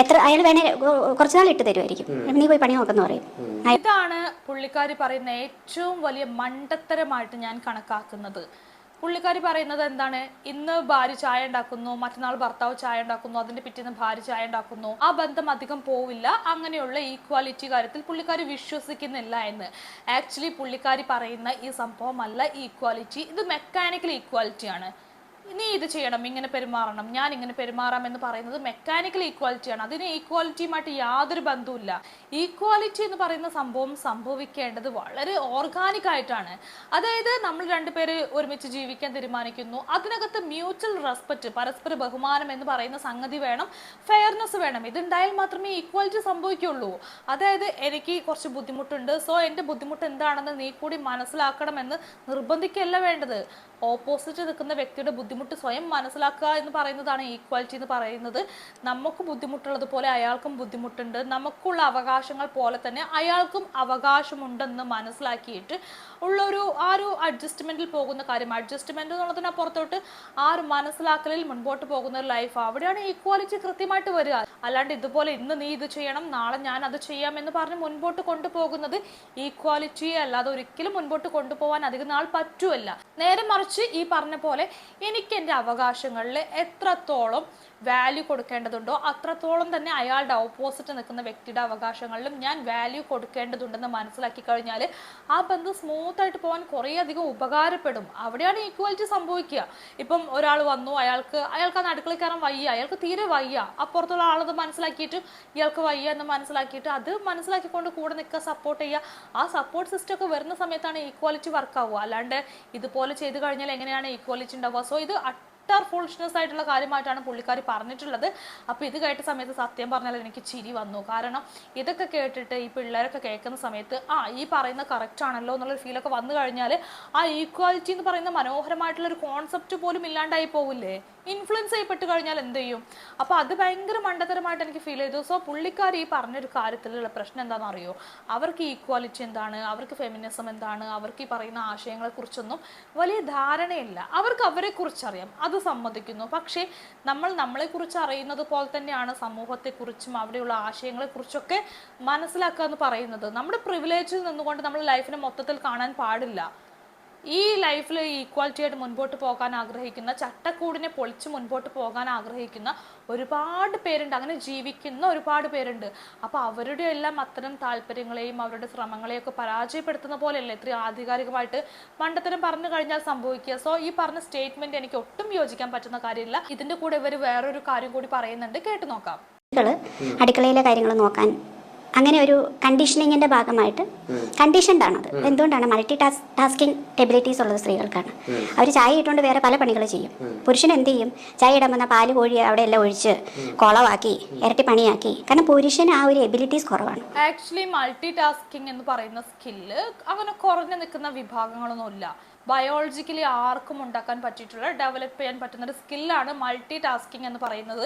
എത്ര അയാൾ വേണേ കുറച്ച് നാൾ ഇട്ട് തരുമായിരിക്കും നീ പോയി പണി നോക്കുന്ന പറയും. ഇതാണ് പുള്ളിക്കാരി പറയുന്ന ഏറ്റവും വലിയ മണ്ടത്തരമായിട്ട് ഞാൻ കണക്കാക്കുന്നത്. പുള്ളിക്കാരി പറയുന്നത് എന്താണ്? ഇന്ന് ഭാര്യ ചായ ഉണ്ടാക്കുന്നു മറ്റന്നാൾ ഭർത്താവ് ചായ ഉണ്ടാക്കുന്നു അതിന്റെ പിറ്റേന്ന് ഭാര്യ ചായ ഉണ്ടാക്കുന്നു. ആ ബന്ധം അധികം പോവില്ല. അങ്ങനെയുള്ള ഈക്വാലിറ്റി കാര്യത്തിൽ പുള്ളിക്കാരി വിശ്വസിക്കുന്നില്ല എന്ന്. ആക്ച്വലി പുള്ളിക്കാരി പറയുന്ന ഈ സംഭവമല്ല ഈക്വാലിറ്റി ഇത് മെക്കാനിക്കൽ ഈക്വാലിറ്റിയാണ് നീ ഇത് ചെയ്യണം ഇങ്ങനെ പെരുമാറണം ഞാൻ ഇങ്ങനെ പെരുമാറാം എന്ന് പറയുന്നത് മെക്കാനിക്കൽ ഈക്വാലിറ്റിയാണ് അതിന് ഈക്വാലിറ്റിയുമായിട്ട് യാതൊരു ബന്ധവുമില്ല. ഈക്വാലിറ്റി എന്ന് പറയുന്ന സംഭവം സംഭവിക്കേണ്ടത് വളരെ ഓർഗാനിക് ആയിട്ടാണ്. അതായത് നമ്മൾ രണ്ടുപേര് ഒരുമിച്ച് ജീവിക്കാൻ തീരുമാനിക്കുന്നു. അതിനകത്ത് മ്യൂച്വൽ റെസ്പെക്റ്റ് പരസ്പര ബഹുമാനം എന്ന് പറയുന്ന സംഗതി വേണം ഫെയർനെസ് വേണം. ഇതുണ്ടായാൽ മാത്രമേ ഈക്വാലിറ്റി സംഭവിക്കുള്ളൂ. അതായത് എനിക്ക് കുറച്ച് ബുദ്ധിമുട്ടുണ്ട് സോ എന്റെ ബുദ്ധിമുട്ട് എന്താണെന്ന് നീ കൂടി മനസ്സിലാക്കണമെന്ന് നിർബന്ധിക്കല്ല വേണ്ടത്. ഓപ്പോസിറ്റ് നിൽക്കുന്ന വ്യക്തിയുടെ ബുദ്ധിമുട്ട് സ്വയം മനസ്സിലാക്കുക എന്ന് പറയുന്നതാണ് ഈക്വാലിറ്റി എന്ന് പറയുന്നത്. നമുക്ക് ബുദ്ധിമുട്ടുള്ളത് പോലെ അയാൾക്കും ബുദ്ധിമുട്ടുണ്ട്. നമുക്കുള്ള അവകാശങ്ങൾ പോലെ തന്നെ അയാൾക്കും അവകാശമുണ്ടെന്ന് മനസ്സിലാക്കിയിട്ട് ഉള്ളൊരു ആ ഒരു അഡ്ജസ്റ്റ്മെന്റിൽ പോകുന്ന കാര്യം. അഡ്ജസ്റ്റ്മെന്റ് എന്നുള്ളതിനപ്പുറത്തോട്ട് ആ ഒരു മനസ്സിലാക്കലിൽ മുൻപോട്ട് പോകുന്ന ഒരു ലൈഫ് അവിടെയാണ് ഈക്വാലിറ്റി കൃത്യമായിട്ട് വരിക. അല്ലാണ്ട് ഇതുപോലെ ഇന്ന് നീ ഇത് ചെയ്യണം നാളെ ഞാൻ അത് ചെയ്യാം എന്ന് പറഞ്ഞ് മുൻപോട്ട് കൊണ്ടുപോകുന്നത് ഈക്വാലിറ്റി അല്ലാതെ ഒരിക്കലും മുൻപോട്ട് കൊണ്ടുപോകാൻ അധികം നാൾ പറ്റുമല്ല നേരെ മറിച്ച് ഈ പറഞ്ഞ പോലെ എനിക്ക് എന്റെ അവകാശങ്ങളിൽ എത്രത്തോളം വാല്യൂ കൊടുക്കേണ്ടതുണ്ടോ? അത്രത്തോളം തന്നെ അയാളുടെ ഓപ്പോസിറ്റ് നിൽക്കുന്ന വ്യക്തിയുടെ അവകാശങ്ങളിലും ഞാൻ വാല്യൂ കൊടുക്കേണ്ടതുണ്ടെന്ന് മനസ്സിലാക്കി കഴിഞ്ഞാൽ ആ ബന്ധം സ്മൂത്ത് ആയിട്ട് പോകാൻ കുറേ അധികം ഉപകാരപ്പെടും. അവിടെയാണ് ഈക്വാലിറ്റി സംഭവിക്കുക. ഇപ്പം ഒരാൾ വന്നു അയാൾക്ക് അയാൾക്ക് ആ അടുക്കള കയറാൻ വയ്യ അയാൾക്ക് തീരെ വയ്യ. അപ്പുറത്തുള്ള ആളത് മനസ്സിലാക്കിയിട്ട് ഇയാൾക്ക് വയ്യ എന്ന് മനസ്സിലാക്കിയിട്ട് അത് മനസ്സിലാക്കിക്കൊണ്ട് കൂടെ നിൽക്കുക സപ്പോർട്ട് ചെയ്യുക. ആ സപ്പോർട്ട് സിസ്റ്റം ഒക്കെ വരുന്ന സമയത്താണ് ഈക്വാലിറ്റി വർക്ക് ആവുക. അല്ലാണ്ട് ഇതുപോലെ ചെയ്തു കഴിഞ്ഞാൽ എങ്ങനെയാണ് ഈക്വാലിറ്റി ഉണ്ടാവുക? സോ ഇത് അട്ടർ ഫുൾഷ്നസ് ആയിട്ടുള്ള കാര്യമായിട്ടാണ് പുള്ളിക്കാരി പറഞ്ഞിട്ടുള്ളത്. അപ്പോൾ ഇത് കേട്ട സമയത്ത് സത്യം പറഞ്ഞാൽ എനിക്ക് ചിരി വന്നു. കാരണം ഇതൊക്കെ കേട്ടിട്ട് ഈ പിള്ളേരൊക്കെ കേൾക്കുന്ന സമയത്ത് ആ ഈ പറയുന്ന കറക്റ്റ് ആണല്ലോ എന്നുള്ളൊരു ഫീലൊക്കെ വന്നു കഴിഞ്ഞാൽ ആ ഈക്വാലിറ്റി എന്ന് പറയുന്ന മനോഹരമായിട്ടുള്ള ഒരു കോൺസെപ്റ്റ് പോലും ഇല്ലാണ്ടായി പോവില്ലേ? ഇൻഫ്ലുവൻസ് ചെയ്യപ്പെട്ട് കഴിഞ്ഞാൽ എന്ത് ചെയ്യും? അപ്പോൾ അത് ഭയങ്കര മണ്ടത്തരമായിട്ട് എനിക്ക് ഫീൽ ചെയ്തു. സോ പുള്ളിക്കാർ ഈ പറഞ്ഞൊരു കാര്യത്തിലുള്ള പ്രശ്നം എന്താണെന്ന് അറിയോ അവർക്ക് ഈക്വാലിറ്റി എന്താണ്? അവർക്ക് ഫെമിനിസം എന്താണ്? അവർക്ക് ഈ പറയുന്ന ആശയങ്ങളെക്കുറിച്ചൊന്നും വലിയ ധാരണയില്ല. അവർക്ക് അവരെക്കുറിച്ച് അറിയാം അത് സമ്മതിക്കുന്നു. പക്ഷേ നമ്മൾ നമ്മളെക്കുറിച്ച് അറിയുന്നത് പോലെ തന്നെയാണ് സമൂഹത്തെക്കുറിച്ചും അവിടെയുള്ള ആശയങ്ങളെക്കുറിച്ചൊക്കെ മനസ്സിലാക്കുക എന്ന് പറയുന്നത്. നമ്മുടെ പ്രിവിലേജിൽ നിന്നുകൊണ്ട് നമ്മൾ ലൈഫിനെ മൊത്തത്തിൽ കാണാൻ പാടില്ല. ഈ ലൈഫിൽ ഈക്വാലിറ്റി ആയിട്ട് മുൻപോട്ട് പോകാൻ ആഗ്രഹിക്കുന്ന ചട്ടക്കൂടിനെ പൊളിച്ച് മുൻപോട്ട് പോകാൻ ആഗ്രഹിക്കുന്ന ഒരുപാട് പേരുണ്ട്. അങ്ങനെ ജീവിക്കുന്ന ഒരുപാട് പേരുണ്ട്. അപ്പോൾ അവരുടെ എല്ലാം അത്തരം താല്പര്യങ്ങളെയും അവരുടെ ശ്രമങ്ങളെയും ഒക്കെ പരാജയപ്പെടുത്തുന്ന പോലെയല്ലേ ഇത്രയും ആധികാരികമായിട്ട് മണ്ടത്തരം പറഞ്ഞു കഴിഞ്ഞാൽ സംഭവിക്കുക. സോ ഈ പറഞ്ഞ സ്റ്റേറ്റ്മെന്റ് എനിക്ക് ഒട്ടും യോജിക്കാൻ പറ്റുന്ന കാര്യമില്ല. ഇതിന്റെ കൂടെ ഇവർ വേറൊരു കാര്യം കൂടി പറയുന്നുണ്ട്. കേട്ടു നോക്കാം. അടുക്കളയിലെ കാര്യങ്ങൾ നോക്കാൻ അങ്ങനെ ഒരു കണ്ടീഷനിങ്ങിന്റെ ഭാഗമായിട്ട് കണ്ടീഷൻഡ് ആണ് അത് എന്തുകൊണ്ടാണ്? മൾട്ടി ടാസ്ക് ടാസ്കിങ് എബിലിറ്റീസ് ഉള്ളത് സ്ത്രീകൾക്കാണ്. അവർ ചായ ഇട്ടുകൊണ്ട് വേറെ പല പണികൾ ചെയ്യും. പുരുഷൻ എന്ത് ചെയ്യും? ചായ ഇടാൻ വന്ന പാൽ കോഴി അവിടെ എല്ലാം ഒഴിച്ച് കുളവാക്കി ഇരട്ടി പണിയാക്കി. കാരണം പുരുഷന് ആ ഒരു എബിലിറ്റീസ് കുറവാണ്. ആക്ച്വലി മൾട്ടി ടാസ്കിംഗ് എന്ന് പറയുന്ന സ്കില്ല് അങ്ങനെ കുറഞ്ഞു നിൽക്കുന്ന വിഭാഗങ്ങളൊന്നുമില്ല. ബയോളജിക്കലി ആർക്കും ഉണ്ടാക്കാൻ പറ്റിയിട്ടുള്ള ഡെവലപ്പ് ചെയ്യാൻ പറ്റുന്ന ഒരു സ്കില്ലാണ് മൾട്ടി ടാസ്കിങ് എന്ന് പറയുന്നത്.